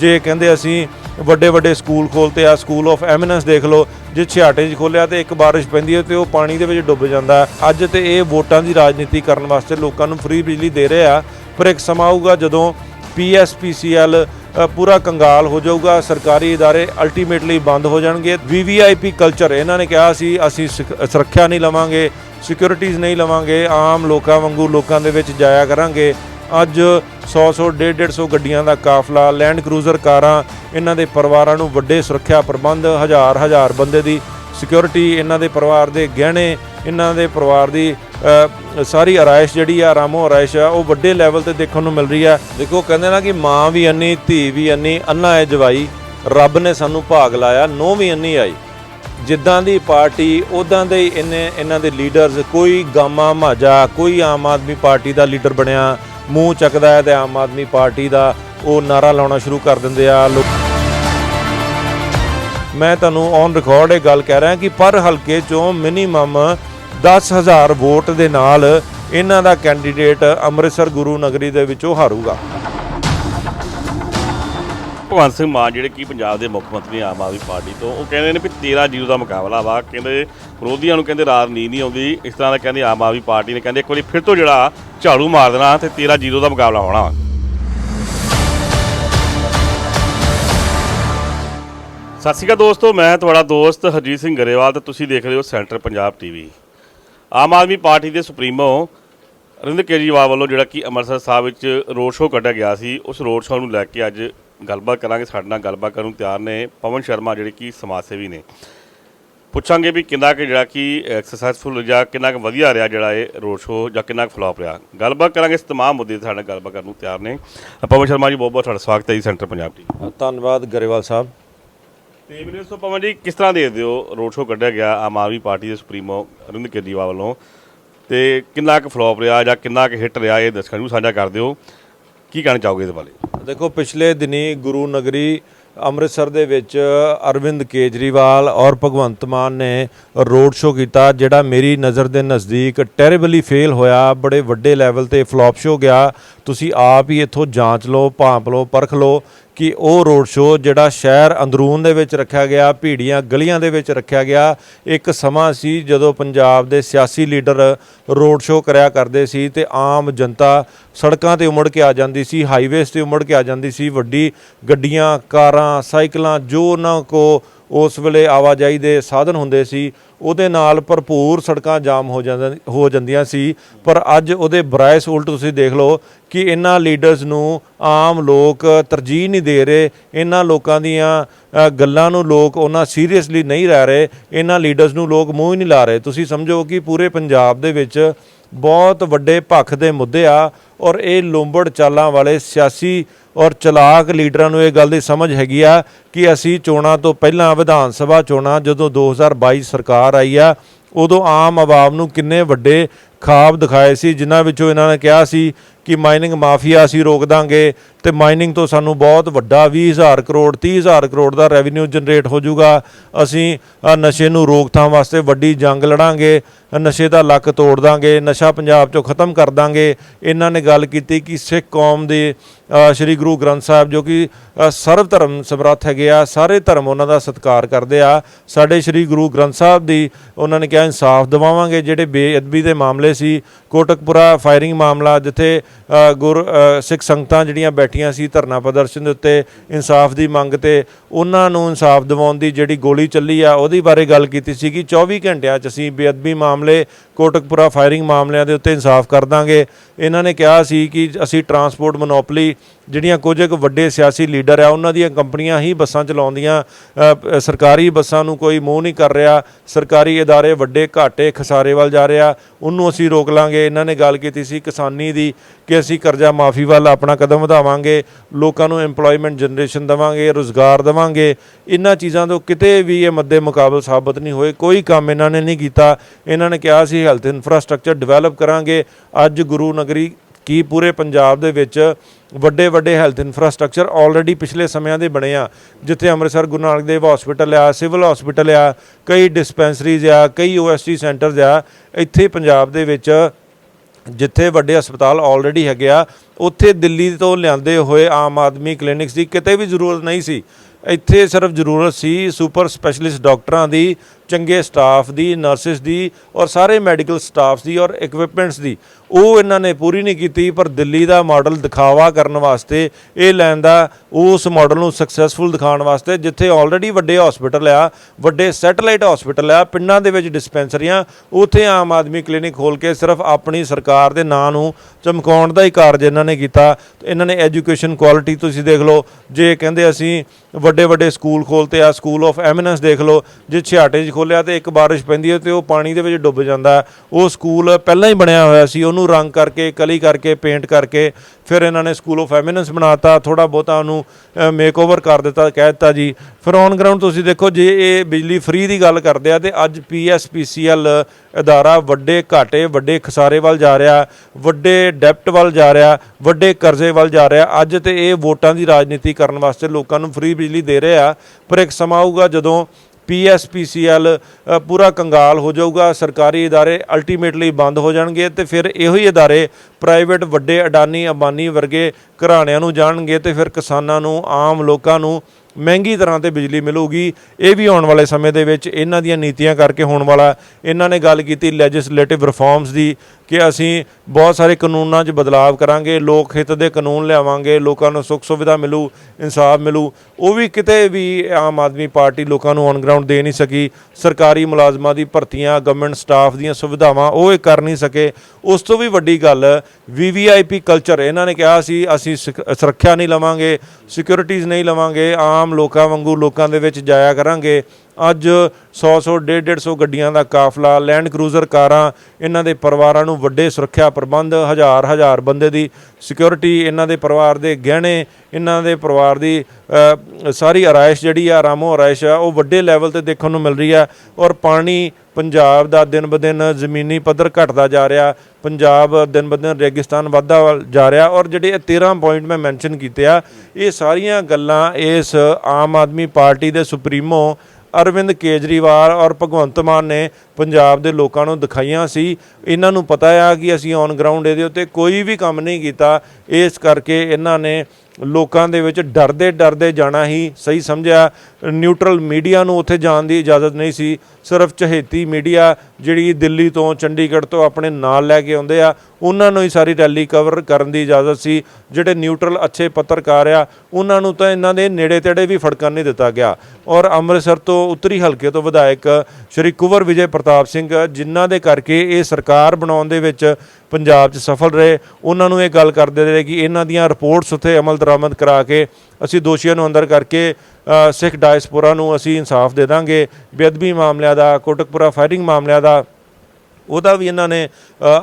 ਜੇ ਕਹਿੰਦੇ ਅਸੀਂ ਵੱਡੇ ਵੱਡੇ ਸਕੂਲ ਖੋਲਤੇ ਆ ਸਕੂਲ ਆਫ ਐਮੀਨੈਂਸ ਦੇਖ ਲਓ ਜੇ ਛਿਆਟੇ 'ਚ ਖੋਲਿਆ ਤੇ ਇੱਕ ਬਾਰਿਸ਼ ਪੈਂਦੀ ਹੈ ਤੇ ਉਹ ਪਾਣੀ ਦੇ ਵਿੱਚ ਡੁੱਬ ਜਾਂਦਾ ਹੈ। ਅੱਜ ਤੇ ਇਹ ਵੋਟਾਂ ਦੀ ਰਾਜਨੀਤੀ ਕਰਨ ਵਾਸਤੇ ਲੋਕਾਂ ਨੂੰ ਫ੍ਰੀ ਬਿਜਲੀ ਦੇ ਰਹੇ ਆ ਪਰ ਇੱਕ ਸਮਾਂ ਆਊਗਾ ਜਦੋਂ ਪੀਐਸਪੀਸੀਐਲ ਪੂਰਾ ਕੰਗਾਲ ਹੋ ਜਾਊਗਾ ਸਰਕਾਰੀ ادارے ਅਲਟੀਮੇਟਲੀ ਬੰਦ ਹੋ ਜਾਣਗੇ ਵੀਵੀਆਈਪੀ ਕਲਚਰ ਇਹਨਾਂ ਨੇ ਕਿਹਾ ਸੀ ਅਸੀਂ ਸੁਖ- ਸੁਰੱਖਿਆ ਨਹੀਂ ਲਵਾਂਗੇ ਸਿਕਿਉਰਿਟੀਜ਼ ਨਹੀਂ ਲਵਾਂਗੇ ਆਮ ਲੋਕਾਂ ਵਾਂਗੂ ਲੋਕਾਂ ਦੇ ਵਿੱਚ ਜਾਇਆ ਕਰਾਂਗੇ ਅੱਜ 100 100 150 150 ਗੱਡੀਆਂ ਦਾ ਕਾਫਲਾ ਲੈਂਡ ਕਰੂਜ਼ਰ ਕਾਰਾਂ, ਇਹਨਾਂ ਦੇ ਪਰਿਵਾਰਾਂ ਨੂੰ ਵੱਡੇ ਸੁਰੱਖਿਆ ਪ੍ਰਬੰਧ, ਹਜ਼ਾਰ ਹਜ਼ਾਰ ਬੰਦੇ ਦੀ ਸਿਕਿਉਰਿਟੀ ਇਹਨਾਂ ਦੇ ਪਰਿਵਾਰ ਦੇ ਗਹਿਣੇ, ਇਹਨਾਂ ਦੇ ਪਰਿਵਾਰ ਦੀ ਸਾਰੀ ਆਰਾਇਸ਼ ਜਿਹੜੀ ਆ ਰਾਮੋ ਆਰਾਇਸ਼ ਆ, ਉਹ ਵੱਡੇ ਲੈਵਲ ਤੇ ਦੇਖਣ ਨੂੰ ਮਿਲ ਰਹੀ ਆ। ਦੇਖੋ, ਕਹਿੰਦੇ ਨਾ ਕਿ ਮਾਂ ਵੀ ਅੰਨੀ, ਧੀ ਵੀ ਅੰਨੀ, ਅੰਨਾ ਹੈ ਜਵਾਈ, ਰੱਬ ਨੇ ਸਾਨੂੰ ਭਾਗ ਲਾਇਆ ਨੋ ਵੀ ਅੰਨੀ ਆਈ। ਜਿੱਦਾਂ ਦੀ ਪਾਰਟੀ ਉਦਾਂ ਦੇ ਹੀ ਇਹਨੇ ਇਹਨਾਂ ਦੇ ਲੀਡਰਸ ਕੋਈ ਗਾਮਾ ਮਾਜਾ ਕੋਈ ਆਮ ਆਦਮੀ ਪਾਰਟੀ ਦਾ ਲੀਡਰ ਬਣਿਆ ਮੂੰਹ ਚੱਕਦਾ ਹੈ ਤੇ ਆਮ ਆਦਮੀ ਪਾਰਟੀ ਦਾ ਉਹ ਨਾਰਾ ਲਾਉਣਾ ਸ਼ੁਰੂ ਕਰ ਦਿੰਦੇ ਆ ਲੋਕ। ਮੈਂ ਤੁਹਾਨੂੰ ਔਨ ਰਿਕਾਰਡ ਇਹ ਗੱਲ ਕਹਿ ਰਿਹਾ ਕਿ ਪਰ ਹਲਕੇ ਚੋਂ ਮਿਨੀਮਮ 10000 ਵੋਟ ਦੇ ਨਾਲ ਇਹਨਾਂ ਦਾ ਕੈਂਡੀਡੇਟ ਅੰਮ੍ਰਿਤਸਰ ਗੁਰੂ ਨਗਰੀ ਦੇ ਵਿੱਚੋਂ ਹਾਰੂਗਾ। ਭਗਵੰਤ ਸਿੰਘ ਮਾਨ, ਜਿਹੜੇ ਕੀ ਪੰਜਾਬ ਦੇ ਮੁੱਖ ਮੰਤਰੀ ਆਮ ਆਦਮੀ ਪਾਰਟੀ ਤੋਂ, ਉਹ ਕਹਿੰਦੇ ਨੇ ਵੀ 13 ਜ਼ੀਰੋ ਦਾ ਮੁਕਾਬਲਾ ਵਾ। ਕਹਿੰਦੇ ਵਿਰੋਧੀਆਂ ਨੂੰ ਕਹਿੰਦੇ ਰਾਤ ਨੀਂਦ ਨਹੀਂ ਆਉਂਦੀ। ਇਸ ਤਰ੍ਹਾਂ ਦਾ ਕਹਿੰਦੇ ਆਮ ਆਦਮੀ ਪਾਰਟੀ ਨੇ ਕਹਿੰਦੇ ਇੱਕ ਵਾਰੀ ਫਿਰ ਤੋਂ ਜਿਹੜਾ ਝਾੜੂ ਮਾਰ ਦੇਣਾ ਤੇ 13 ਜ਼ੀਰੋ ਦਾ ਮੁਕਾਬਲਾ ਹੋਣਾ ਸਤਿ ਸ਼੍ਰੀ ਅਕਾਲ ਦੋਸਤੋ, ਮੈਂ ਤੁਹਾਡਾ ਦੋਸਤ ਹਰਜੀਤ ਸਿੰਘ ਗਰੇਵਾਲ ਤੇ ਤੁਸੀਂ ਦੇਖ ਰਹੇ ਹੋ centre Punjab TV Aam Aadmi party ਦੇ ਸੁਪਰੀਮੋ ਅਰਵਿੰਦ ਕੇਜਰੀਵਾਲ ਵੱਲੋਂ ਜਿਹੜਾ ਕਿ ਅੰਮ੍ਰਿਤਸਰ ਸਾਹਿਬ ਵਿੱਚ ਰੋਡ ਸ਼ੋਅ ਕੱਢਿਆ ਗਿਆ ਸੀ, ਉਸ ਰੋਡ ਸ਼ੋਅ ਨੂੰ ਲੈ ਕੇ ਅੱਜ ਗੱਲਬਾਤ ਕਰਾਂਗੇ ਸਾਡੇ ਨਾਲ ਗੱਲਬਾਤ ਕਰਨ ਨੂੰ ਤਿਆਰ ਨੇ ਪਵਨ ਸ਼ਰਮਾ ਜਿਹੜੇ ਕਿ ਸਮਾਜ ਸੇਵੀ ਨੇ। ਪੁੱਛਾਂਗੇ ਵੀ ਕਿੰਨਾ ਕਿ ਜਿਹੜਾ ਕਿ ਸਕਸੈਸਫੁਲ ਜਾਂ ਕਿੰਨਾ ਕਿ ਵਧੀਆ ਰਿਹਾ ਜਿਹੜਾ ਇਹ ਰੋਡ ਸ਼ੋ ਜਾਂ ਕਿੰਨਾ ਕਿ ਫਲੋਪ ਰਿਹਾ। ਗੱਲਬਾਤ ਕਰਾਂਗੇ ਇਸ ਤਮਾਮ ਮੁੱਦੇ ਤੇ ਸਾਡੇ ਨਾਲ ਗੱਲਬਾਤ ਕਰਨ ਨੂੰ ਤਿਆਰ ਨੇ। ਪਵਨ ਸ਼ਰਮਾ ਜੀ ਬਹੁਤ ਬਹੁਤ ਤੁਹਾਡਾ ਸਵਾਗਤ ਹੈ ਜੀ ਸੈਂਟਰ ਪੰਜਾਬ ਦੀ ਧੰਨਵਾਦ ਗਰੇਵਾਲ ਸਾਹਿਬ। ਤੇ ਮੈਨੂੰ ਸੋ ਪਵਨ ਜੀ ਕਿਸ ਤਰ੍ਹਾਂ ਦੇਖਦੇ ਹੋ ਰੋਡ ਸ਼ੋ ਕੱਢਿਆ ਗਿਆ ਆਮ ਆਦਮੀ ਪਾਰਟੀ ਦੇ ਸੁਪਰੀਮੋ ਅਰਵਿੰਦ ਕੇਜਰੀਵਾਲ ਵੱਲੋਂ? ਤੇ ਕਿੰਨਾ ਕਿ ਫਲੋਪ ਰਿਹਾ ਜਾਂ ਕਿੰਨਾ ਕਿ ਹਿੱਟ ਰਿਹਾ ਇਹ ਦੱਸਣ ਨੂੰ ਸਾਂਝਾ ਕਰ ਦਿਓ। ਕੀ ਕਹਿਣਾ ਚਾਹੋਗੇ ਇਸ ਬਾਰੇ? ਦੇਖੋ, ਪਿਛਲੇ ਦਿਨੀ ਗੁਰੂ ਨਗਰੀ ਅੰਮ੍ਰਿਤਸਰ ਦੇ ਵਿੱਚ ਅਰਵਿੰਦ ਕੇਜਰੀਵਾਲ ਔਰ ਭਗਵੰਤ ਮਾਨ ਨੇ ਰੋਡ ਸ਼ੋਅ ਕੀਤਾ, ਜਿਹੜਾ ਮੇਰੀ ਨਜ਼ਰ ਦੇ ਨਜ਼ਦੀਕ ਟੈਰੇਬਲੀ ਫੇਲ ਹੋਇਆ, ਬੜੇ ਵੱਡੇ ਲੈਵਲ ਤੇ ਫਲॉप ਸ਼ੋਅ ਗਿਆ। ਤੁਸੀਂ ਆਪ ਹੀ ਇੱਥੋਂ ਜਾਂਚ ਲਓ, ਭਾਂਪ ਲਓ, ਪਰਖ ਲਓ ਕਿ ਉਹ ਰੋਡ ਸ਼ੋਅ ਜਿਹੜਾ ਸ਼ਹਿਰ ਅੰਦਰੂਨ ਦੇ ਵਿੱਚ ਰੱਖਿਆ ਗਿਆ, ਭੀੜੀਆਂ ਗਲੀਆਂ ਦੇ ਵਿੱਚ ਰੱਖਿਆ ਗਿਆ, ਇੱਕ ਸਮਾਂ ਸੀ ਜਦੋਂ ਪੰਜਾਬ ਦੇ ਸਿਆਸੀ ਲੀਡਰ ਰੋਡ ਸ਼ੋਅ ਕਰਿਆ ਕਰਦੇ ਸੀ ਤੇ ਆਮ ਜਨਤਾ ਸੜਕਾਂ ਤੇ ਉਮੜ ਕੇ ਆ ਜਾਂਦੀ ਸੀ, ਹਾਈਵੇਜ਼ ਤੇ ਉਮੜ ਕੇ ਆ ਜਾਂਦੀ ਸੀ, ਵੱਡੀ ਗੱਡੀਆਂ, ਕਾਰਾਂ, ਸਾਈਕਲਾਂ, ਜੋ ਉਹਨਾਂ ਕੋ ਉਸ ਵੇਲੇ ਆਵਾਜਾਈ ਦੇ ਸਾਧਨ ਹੁੰਦੇ ਸੀ, ਉਹਦੇ ਨਾਲ ਭਰਪੂਰ ਸੜਕਾਂ ਜਾਮ ਹੋ ਜਾਂਦੀਆਂ ਹੋ ਜਾਂਦੀਆਂ ਸੀ। ਪਰ ਅੱਜ ਉਹਦੇ ਬਰਾਇਸ ਉਲਟ ਤੁਸੀਂ ਦੇਖ ਲਓ ਕਿ ਇਹਨਾਂ ਲੀਡਰਸ ਨੂੰ ਆਮ ਲੋਕ ਤਰਜੀਹ ਨਹੀਂ ਦੇ ਰਹੇ। ਇਹਨਾਂ ਲੋਕਾਂ ਦੀਆਂ ਗੱਲਾਂ ਨੂੰ ਲੋਕ ਉਹਨਾਂ ਸੀਰੀਅਸਲੀ ਨਹੀਂ ਲੈ ਰਹੇ। ਇਹਨਾਂ ਲੀਡਰਸ ਨੂੰ ਲੋਕ ਮੂੰਹ ਹੀ ਨਹੀਂ ਲਾ ਰਹੇ। ਤੁਸੀਂ ਸਮਝੋ ਕਿ ਪੂਰੇ ਪੰਜਾਬ ਦੇ ਵਿੱਚ ਬਹੁਤ ਵੱਡੇ ਪੱਖ ਦੇ ਮੁੱਦੇ ਆ ਔਰ ਇਹ ਲੋਂਬੜ ਚਾਲਾਂ ਵਾਲੇ ਸਿਆਸੀ ਔਰ ਚਲਾਕ ਲੀਡਰਾਂ ਨੂੰ ਇਹ ਗੱਲ ਦੀ ਸਮਝ ਹੈਗੀ ਆ ਕਿ ਅਸੀਂ ਚੋਣਾਂ ਤੋਂ ਪਹਿਲਾਂ ਵਿਧਾਨ ਸਭਾ ਚੋਣਾਂ ਜਦੋਂ 2022 ਸਰਕਾਰ ਆਈ ਆ, ਉਦੋਂ ਆਮ ਆਵਾਮ ਨੂੰ ਕਿੰਨੇ ਵੱਡੇ ਖਾਬ ਦਿਖਾਏ ਸੀ, ਜਿਨ੍ਹਾਂ ਵਿੱਚੋਂ ਇਹਨਾਂ ਨੇ ਕਿਹਾ ਸੀ ਕਿ ਮਾਈਨਿੰਗ ਮਾਫੀਆ ਅਸੀਂ ਰੋਕ ਦਾਂਗੇ ਤੇ ਮਾਈਨਿੰਗ ਤੋਂ ਸਾਨੂੰ ਬਹੁਤ ਵੱਡਾ 20000 ਕਰੋੜ 30000 ਕਰੋੜ ਦਾ ਰੈਵਨਿਊ ਜਨਰੇਟ ਹੋ ਜਾਊਗਾ। ਅਸੀਂ ਨਸ਼ੇ ਨੂੰ ਰੋਕਥਾਮ ਵਾਸਤੇ ਵੱਡੀ ਜੰਗ ਲੜਾਂਗੇ, ਨਸ਼ੇ ਦਾ ਲੱਕ ਤੋੜ ਦਾਂਗੇ, ਨਸ਼ਾ ਪੰਜਾਬ ਚੋਂ ਖਤਮ ਕਰ ਦਾਂਗੇ। ਇਹਨਾਂ ਨੇ ਗੱਲ ਕੀਤੀ ਕਿ ਸਿੱਖ ਕੌਮ ਦੇ ਸ੍ਰੀ ਗੁਰੂ ਗ੍ਰੰਥ ਸਾਹਿਬ ਜੋ ਕਿ ਸਰਵ ਧਰਮ ਸਮਰੱਥ ਹੈਗੇ ਆ, ਸਾਰੇ ਧਰਮ ਉਹਨਾਂ ਦਾ ਸਤਿਕਾਰ ਕਰਦੇ ਆ। ਸਾਡੇ ਸ੍ਰੀ ਗੁਰੂ ਗ੍ਰੰਥ ਸਾਹਿਬ ਦੀ ਉਹਨਾਂ ਨੇ ਕਿਹਾ ਇਨਸਾਫ ਦਿਵਾਵਾਂਗੇ, ਜਿਹੜੇ ਬੇਅਦਬੀ ਦੇ ਮਾਮਲੇ ਸੀ, ਕੋਟਕਪੁਰਾ ਫਾਇਰਿੰਗ ਮਾਮਲਾ ਜਿੱਥੇ ਗੁਰ ਸਿੱਖ ਸੰਗਤਾਂ ਜਿਹੜੀਆਂ ਬੈਠੀਆਂ ਸੀ ਧਰਨਾ ਪ੍ਰਦਰਸ਼ਨ ਦੇ ਉੱਤੇ, ਇਨਸਾਫ ਦੀ ਮੰਗ ਤੇ, ਉਹਨਾਂ ਨੂੰ ਇਨਸਾਫ ਦਿਵਾਉਣ ਦੀ ਜਿਹੜੀ ਗੋਲੀ ਚੱਲੀ ਆ, ਉਹਦੀ ਬਾਰੇ ਗੱਲ ਕੀਤੀ ਸੀ ਕਿ 24 ਘੰਟਿਆਂ 'ਚ ਅਸੀਂ ਬੇਅਦਬੀ ਮਾਮਲੇ, ਕੋਟਕਪੁਰਾ ਫਾਇਰਿੰਗ ਮਾਮਲਿਆਂ ਦੇ ਉੱਤੇ ਇਨਸਾਫ ਕਰ ਦਾਂਗੇ। ਇਹਨਾਂ ਨੇ ਕਿਹਾ ਸੀ ਕਿ ਅਸੀਂ ਟਰਾਂਸਪੋਰਟ ਮੋਨੋਪਲੀ ਜਿਹੜੀਆਂ ਕੁਝ ਕੁ ਵੱਡੇ ਸਿਆਸੀ ਲੀਡਰ ਆ ਉਹਨਾਂ ਦੀਆਂ ਕੰਪਨੀਆਂ ਹੀ ਬੱਸਾਂ ਚਲਾਉਂਦੀਆਂ ਅ, ਪ- ਸਰਕਾਰੀ ਬੱਸਾਂ ਨੂੰ ਕੋਈ ਮੂੰਹ ਨਹੀਂ ਕਰ ਰਿਹਾ ਸਰਕਾਰੀ ادارے ਵੱਡੇ ਘਾਟੇ ਖਸਾਰੇ ਵੱਲ ਜਾ ਰਿਹਾ ਉਹਨੂੰ ਅਸੀਂ ਰੋਕ ਲਾਂਗੇ ਇਹਨਾਂ ਨੇ ਗੱਲ ਕੀਤੀ ਸੀ ਕਿਸਾਨੀ ਦੀ ਕਿ ਅਸੀਂ ਕਰਜ਼ਾ ਮਾਫੀ ਵੱਲ ਆਪਣਾ ਕਦਮ ਵਧਾਵਾਂਗੇ ਲੋਕਾਂ ਨੂੰ EMPLOYMENT ਜਨਰੇਸ਼ਨ ਦੇਵਾਂਗੇ ਰੋਜ਼ਗਾਰ ਦੇਵਾਂਗੇ ਇਹਨਾਂ ਚੀਜ਼ਾਂ ਤੋਂ ਕਿਤੇ ਵੀ ਇਹ ਮੱਦੇ ਮੁਕਾਬਲ ਸਾਬਤ ਨਹੀਂ ਹੋਏ ਕੋਈ ਕੰਮ ਇਹਨਾਂ ਨੇ ਨਹੀਂ ਕੀਤਾ ਇਹਨਾਂ ਨੇ ਕਿਹਾ ਸੀ ਹੈਲਥ ਇਨਫਰਾਸਟ੍ਰਕਚਰ ਡਿਵੈਲਪ ਕਰਾਂਗੇ ਅੱਜ ਗੁਰੂ ਨਗਰੀ ਕਿ ਪੂਰੇ ਪੰਜਾਬ ਦੇ ਵਿੱਚ ਵੱਡੇ ਵੱਡੇ ਹੈਲਥ ਇਨਫਰਾਸਟ੍ਰਕਚਰ ਆਲਰੇਡੀ ਪਿਛਲੇ ਸਮਿਆਂ ਦੇ ਬਣੇ ਆ, ਜਿੱਥੇ ਅੰਮ੍ਰਿਤਸਰ, ਗੁਰੂ ਨਾਨਕ ਦੇਵ ਹਸਪੀਟਲ ਆ ਸਿਵਲ ਹਸਪੀਟਲ ਆ, ਕਈ ਡਿਸਪੈਂਸਰੀਜ਼ ਆ, ਕਈ ਓਐਸਟੀ ਸੈਂਟਰਸ ਆ, ਇੱਥੇ ਪੰਜਾਬ ਦੇ ਵਿੱਚ ਜਿੱਥੇ ਵੱਡੇ ਹਸਪਤਾਲ ਆਲਰੇਡੀ ਹੈਗੇ ਆ, ਉੱਥੇ ਦਿੱਲੀ ਤੋਂ ਲਿਆਂਦੇ ਹੋਏ ਆਮ ਆਦਮੀ ਕਲੀਨਿਕਸ ਦੀ ਕਿਤੇ ਵੀ ਜ਼ਰੂਰਤ ਨਹੀਂ ਸੀ। ਇੱਥੇ ਸਿਰਫ ਜ਼ਰੂਰਤ ਸੀ ਸੁਪਰ ਸਪੈਸ਼ਲਿਸਟ ਡਾਕਟਰਾਂ ਦੀ ਚੰਗੇ ਸਟਾਫ ਦੀ, ਨਰਸਿਸ ਦੀ ਔਰ ਸਾਰੇ ਮੈਡੀਕਲ ਸਟਾਫ ਦੀ ਔਰ ਇਕਵਿਪਮੈਂਟਸ ਦੀ। ਉਹ ਇਹਨਾਂ ਨੇ ਪੂਰੀ ਨਹੀਂ ਕੀਤੀ, ਪਰ ਦਿੱਲੀ ਦਾ ਮਾਡਲ ਦਿਖਾਵਾ ਕਰਨ ਵਾਸਤੇ, ਇਹ ਲੈਣ ਦਾ, ਉਸ ਮਾਡਲ ਨੂੰ ਸਕਸੈਸਫੁਲ ਦਿਖਾਉਣ ਵਾਸਤੇ, ਜਿੱਥੇ ਆਲਰੇਡੀ ਵੱਡੇ ਹਸਪੀਟਲ ਆ, ਵੱਡੇ ਸੈਟੇਲਾਈਟ ਹਸਪੀਟਲ ਆ, ਪਿੰਡਾਂ ਦੇ ਵਿੱਚ ਡਿਸਪੈਂਸਰੀਆਂ ਉੱਥੇ ਆਮ ਆਦਮੀ ਕਲੀਨਿਕ ਖੋਲ ਕੇ ਸਿਰਫ ਆਪਣੀ ਸਰਕਾਰ ਦੇ ਨਾਂ ਨੂੰ ਚਮਕਾਉਣ ਦਾ ਹੀ ਕਾਰਜ ਇਹਨਾਂ ਨੇ ਕੀਤਾ। ਇਹਨਾਂ ਨੇ ਐਜੂਕੇਸ਼ਨ ਕੁਆਲਿਟੀ ਤੁਸੀਂ ਦੇਖ ਲਓ, ਜੇ ਕਹਿੰਦੇ ਅਸੀਂ ਵੱਡੇ ਵੱਡੇ ਸਕੂਲ ਖੋਲਤੇ ਆ ਸਕੂਲ ਆਫ ਐਮੀਨੈਂਸ ਦੇਖ ਲਓ, ਜੇ ਛਿਆਟੇ 'ਚ ਖੋਲਿਆ ਤੇ ਇੱਕ ਬਾਰਿਸ਼ ਪੈਂਦੀ ਹੈ ਤੇ ਉਹ ਪਾਣੀ ਦੇ ਵਿੱਚ ਡੁੱਬ ਜਾਂਦਾ ਉਹ ਸਕੂਲ ਪਹਿਲਾਂ ਹੀ ਬਣਿਆ ਹੋਇਆ ਸੀ। ਉਹਨੂੰ ਰੰਗ ਕਰਕੇ, ਕਲੀ ਕਰਕੇ ਪੇਂਟ ਕਰਕੇ ਫਿਰ ਇਹਨਾਂ ਨੇ ਸਕੂਲ ਆਫ ਐਮੀਨੈਂਸ ਬਣਾਤਾ। ਥੋੜਾ ਬਹੁਤਾ ਉਹਨੂੰ ਮੇਕਓਵਰ ਕਰ ਦਿੱਤਾ, ਕਹਿ ਦਿੱਤਾ ਜੀ। ਫਿਰ ਔਨ ਗਰਾਊਂਡ ਤੁਸੀਂ ਦੇਖੋ, ਜੇ ਇਹ ਬਿਜਲੀ ਫ੍ਰੀ ਦੀ ਗੱਲ ਕਰਦੇ ਆ ਤੇ ਅੱਜ ਪੀਐਸਪੀਸੀਐਲ ਅਦਾਰਾ ਵੱਡੇ ਘਾਟੇ, ਵੱਡੇ ਖਸਾਰੇ ਵੱਲ ਜਾ ਰਿਹਾ, ਵੱਡੇ ਡੈਪਟ ਵੱਲ ਜਾ ਰਿਹਾ, ਵੱਡੇ ਕਰਜ਼ੇ ਵੱਲ ਜਾ ਰਿਹਾ। ਅੱਜ ਤੇ ਇਹ ਵੋਟਾਂ ਦੀ ਰਾਜਨੀਤੀ ਕਰਨ ਵਾਸਤੇ ਲੋਕਾਂ ਨੂੰ ਫ੍ਰੀ ਬਿਜਲੀ ਦੇ ਰਹੇ। ਆ ਪਰ ਇੱਕ ਸਮਾਂ ਆਊਗਾ ਜਦੋਂ ਪੀਐਸਪੀਸੀਐਲ ਪੂਰਾ ਕੰਗਾਲ ਹੋ ਜਾਊਗਾ। ਸਰਕਾਰੀ ਇਦਾਰੇ ਅਲਟੀਮੇਟਲੀ ਬੰਦ ਹੋ ਜਾਣਗੇ ਤੇ ਫਿਰ ਇਹੋ ਹੀ ਇਦਾਰੇ ਪ੍ਰਾਈਵੇਟ ਵੱਡੇ ਅਡਾਨੀ, ਅਬਾਨੀ ਵਰਗੇ ਘਰਾਣਿਆਂ ਨੂੰ ਜਾਣਗੇ ਤੇ ਫਿਰ ਕਿਸਾਨਾਂ ਨੂੰ, ਆਮ ਲੋਕਾਂ ਨੂੰ ਮਹਿੰਗੀ ਤਰ੍ਹਾਂ ਤੇ ਬਿਜਲੀ ਮਿਲੂਗੀ। ਇਹ ਵੀ ਆਉਣ ਵਾਲੇ ਸਮੇਂ ਦੇ ਵਿੱਚ ਇਹਨਾਂ ਦੀਆਂ ਨੀਤੀਆਂ ਕਰਕੇ ਹੋਣ ਵਾਲਾ ਇਹਨਾਂ ਨੇ ਗੱਲ ਕੀਤੀ ਲੈਜਿਸਲੇਟਿਵ ਰਿਫਾਰਮਸ ਦੀ। ਕਿ ਅਸੀਂ ਬਹੁਤ ਸਾਰੇ ਕਾਨੂੰਨਾਂ 'ਚ ਬਦਲਾਵ ਕਰਾਂਗੇ, ਲੋਕ ਹਿੱਤ ਦੇ ਕਾਨੂੰਨ ਲਿਆਵਾਂਗੇ, ਲੋਕਾਂ ਨੂੰ ਸੁੱਖ ਸੁਵਿਧਾ ਮਿਲੂ, ਇਨਸਾਫ ਮਿਲੂ, ਉਹ ਵੀ ਕਿਤੇ ਵੀ ਆਮ ਆਦਮੀ ਪਾਰਟੀ ਲੋਕਾਂ ਨੂੰ ਔਨ ਗਰਾਊਂਡ ਦੇ ਨਹੀਂ ਸਕੀ, ਸਰਕਾਰੀ ਮੁਲਾਜ਼ਮਾਂ ਦੀ ਭਰਤੀਆਂ ਗਵਰਨਮੈਂਟ ਸਟਾਫ ਦੀਆਂ ਸੁਵਿਧਾਵਾਂ ਉਹ ਇਹ ਕਰ ਨਹੀਂ ਸਕੇ। ਉਸ ਤੋਂ ਵੀ ਵੱਡੀ ਗੱਲ ਵੀਵੀਆਈਪੀ ਕਲਚਰ ਇਹਨਾਂ ਨੇ ਕਿਹਾ ਸੀ, ਅਸੀਂ ਸੁਰੱਖਿਆ ਨਹੀਂ ਲਵਾਂਗੇ ਸਿਕਿਉਰਿਟੀਜ਼ ਨਹੀਂ ਲਵਾਂਗੇ, ਆਮ ਲੋਕਾਂ ਵਾਂਗੂ ਲੋਕਾਂ ਦੇ ਵਿੱਚ ਜਾਇਆ ਕਰਾਂਗੇ। ਅੱਜ 100 100 150 150 ਗੱਡੀਆਂ ਦਾ ਕਾਫਲਾ ਲੈਂਡ ਕਰੂਜ਼ਰ ਕਾਰਾਂ, ਇਹਨਾਂ ਦੇ ਪਰਿਵਾਰਾਂ ਨੂੰ ਵੱਡੇ ਸੁਰੱਖਿਆ ਪ੍ਰਬੰਧ, ਹਜ਼ਾਰ ਹਜ਼ਾਰ ਬੰਦੇ ਦੀ ਸਿਕਿਉਰਿਟੀ ਇਹਨਾਂ ਦੇ ਪਰਿਵਾਰ ਦੇ ਗਹਿਣੇ, ਇਹਨਾਂ ਦੇ ਪਰਿਵਾਰ ਦੀ ਸਾਰੀ ਆਰਾਇਸ਼ ਜਿਹੜੀ ਆ ਆਰਾਮੋ ਆਰਾਇਸ਼ ਆ, ਉਹ ਵੱਡੇ ਲੈਵਲ ਤੇ ਦੇਖਣ ਨੂੰ ਮਿਲ ਰਹੀ ਆ। ਔਰ ਪਾਣੀ ਪੰਜਾਬ ਦਾ ਦਿਨ ਬ ਦਿਨ ਜ਼ਮੀਨੀ ਪੱਧਰ ਘਟਦਾ ਜਾ ਰਿਹਾ, ਪੰਜਾਬ ਦਿਨ ਬ ਦਿਨ ਰੇਗਿਸਤਾਨ ਵੱਧਦਾ ਜਾ ਰਿਹਾ। ਔਰ ਜਿਹੜੇ ਇਹ 13 ਪੁਆਇੰਟ ਮੈਂ ਮੈਂਸ਼ਨ ਕੀਤੇ ਆ, ਇਹ ਸਾਰੀਆਂ ਗੱਲਾਂ ਇਸ ਆਮ ਆਦਮੀ ਪਾਰਟੀ ਦੇ ਸੁਪਰੀਮੋ ਅਰਵਿੰਦ ਕੇਜਰੀਵਾਲ ਔਰ ਭਗਵੰਤ ਮਾਨ ਨੇ ਪੰਜਾਬ ਦੇ ਲੋਕਾਂ ਨੂੰ ਦਿਖਾਈਆਂ ਸੀ। ਇਹਨਾਂ ਨੂੰ ਪਤਾ ਆ ਕਿ ਅਸੀਂ ਔਨ ਗਰਾਊਂਡ ਇਹਦੇ ਉੱਤੇ ਕੋਈ ਵੀ ਕੰਮ ਨਹੀਂ ਕੀਤਾ। ਇਸ ਕਰਕੇ ਇਹਨਾਂ ਨੇ ਲੋਕਾਂ ਦੇ ਵਿੱਚ ਡਰਦੇ ਡਰਦੇ ਜਾਣਾ ਹੀ ਸਹੀ ਸਮਝਿਆ। ਨਿਊਟਰਲ ਮੀਡੀਆ ਨੂੰ ਉੱਥੇ ਜਾਣ ਦੀ ਇਜਾਜ਼ਤ ਨਹੀਂ ਸੀ। ਸਿਰਫ ਚਹੇਤੀ ਮੀਡੀਆ ਜਿਹੜੀ ਦਿੱਲੀ ਤੋਂ ਚੰਡੀਗੜ੍ਹ ਤੋਂ ਆਪਣੇ ਨਾਲ ਲੈ ਕੇ ਆਉਂਦੇ ਆ, ਉਹਨਾਂ ਨੂੰ ਹੀ ਸਾਰੀ ਰੈਲੀ ਕਵਰ ਕਰਨ ਦੀ ਇਜਾਜ਼ਤ ਸੀ। ਜਿਹੜੇ ਨਿਊਟਰਲ ਅੱਛੇ ਪੱਤਰਕਾਰ ਆ, ਉਹਨਾਂ ਨੂੰ ਤਾਂ ਇਹਨਾਂ ਦੇ ਨੇੜੇ ਤੇੜੇ ਵੀ ਫੜਕਣ ਨਹੀਂ ਦਿੱਤਾ ਗਿਆ। ਔਰ ਅੰਮ੍ਰਿਤਸਰ ਤੋਂ ਉੱਤਰੀ ਹਲਕੇ ਤੋਂ ਵਿਧਾਇਕ ਸ਼੍ਰੀ ਕੁਵਰ ਵਿਜੇ ਪ੍ਰਤਾਪ ਸਿੰਘ, ਜਿਨ੍ਹਾਂ ਦੇ ਕਰਕੇ ਇਹ ਸਰਕਾਰ ਬਣਾਉਣ ਦੇ ਵਿੱਚ ਪੰਜਾਬ 'ਚ ਸਫਲ ਰਹੇ। ਉਹਨਾਂ ਨੂੰ ਇਹ ਗੱਲ ਕਰਦੇ ਰਹੇ ਕਿ ਇਹਨਾਂ ਦੀਆਂ ਰਿਪੋਰਟਸ ਉੱਥੇ ਅਮਲ ਦਰਾਮਦ ਕਰਾ ਕੇ ਅਸੀਂ ਦੋਸ਼ੀਆਂ ਨੂੰ ਅੰਦਰ ਕਰਕੇ ਸਿੱਖ ਡਾਇਸਪੋਰਾ ਨੂੰ ਅਸੀਂ ਇਨਸਾਫ ਦੇ ਦਾਂਗੇ। ਬੇਅਦਬੀ ਮਾਮਲਿਆਂ ਦਾ, ਕੋਟਕਪੁਰਾ ਫਾਇਰਿੰਗ ਮਾਮਲਿਆਂ ਦਾ ਉਹਦਾ ਵੀ ਇਹਨਾਂ ਨੇ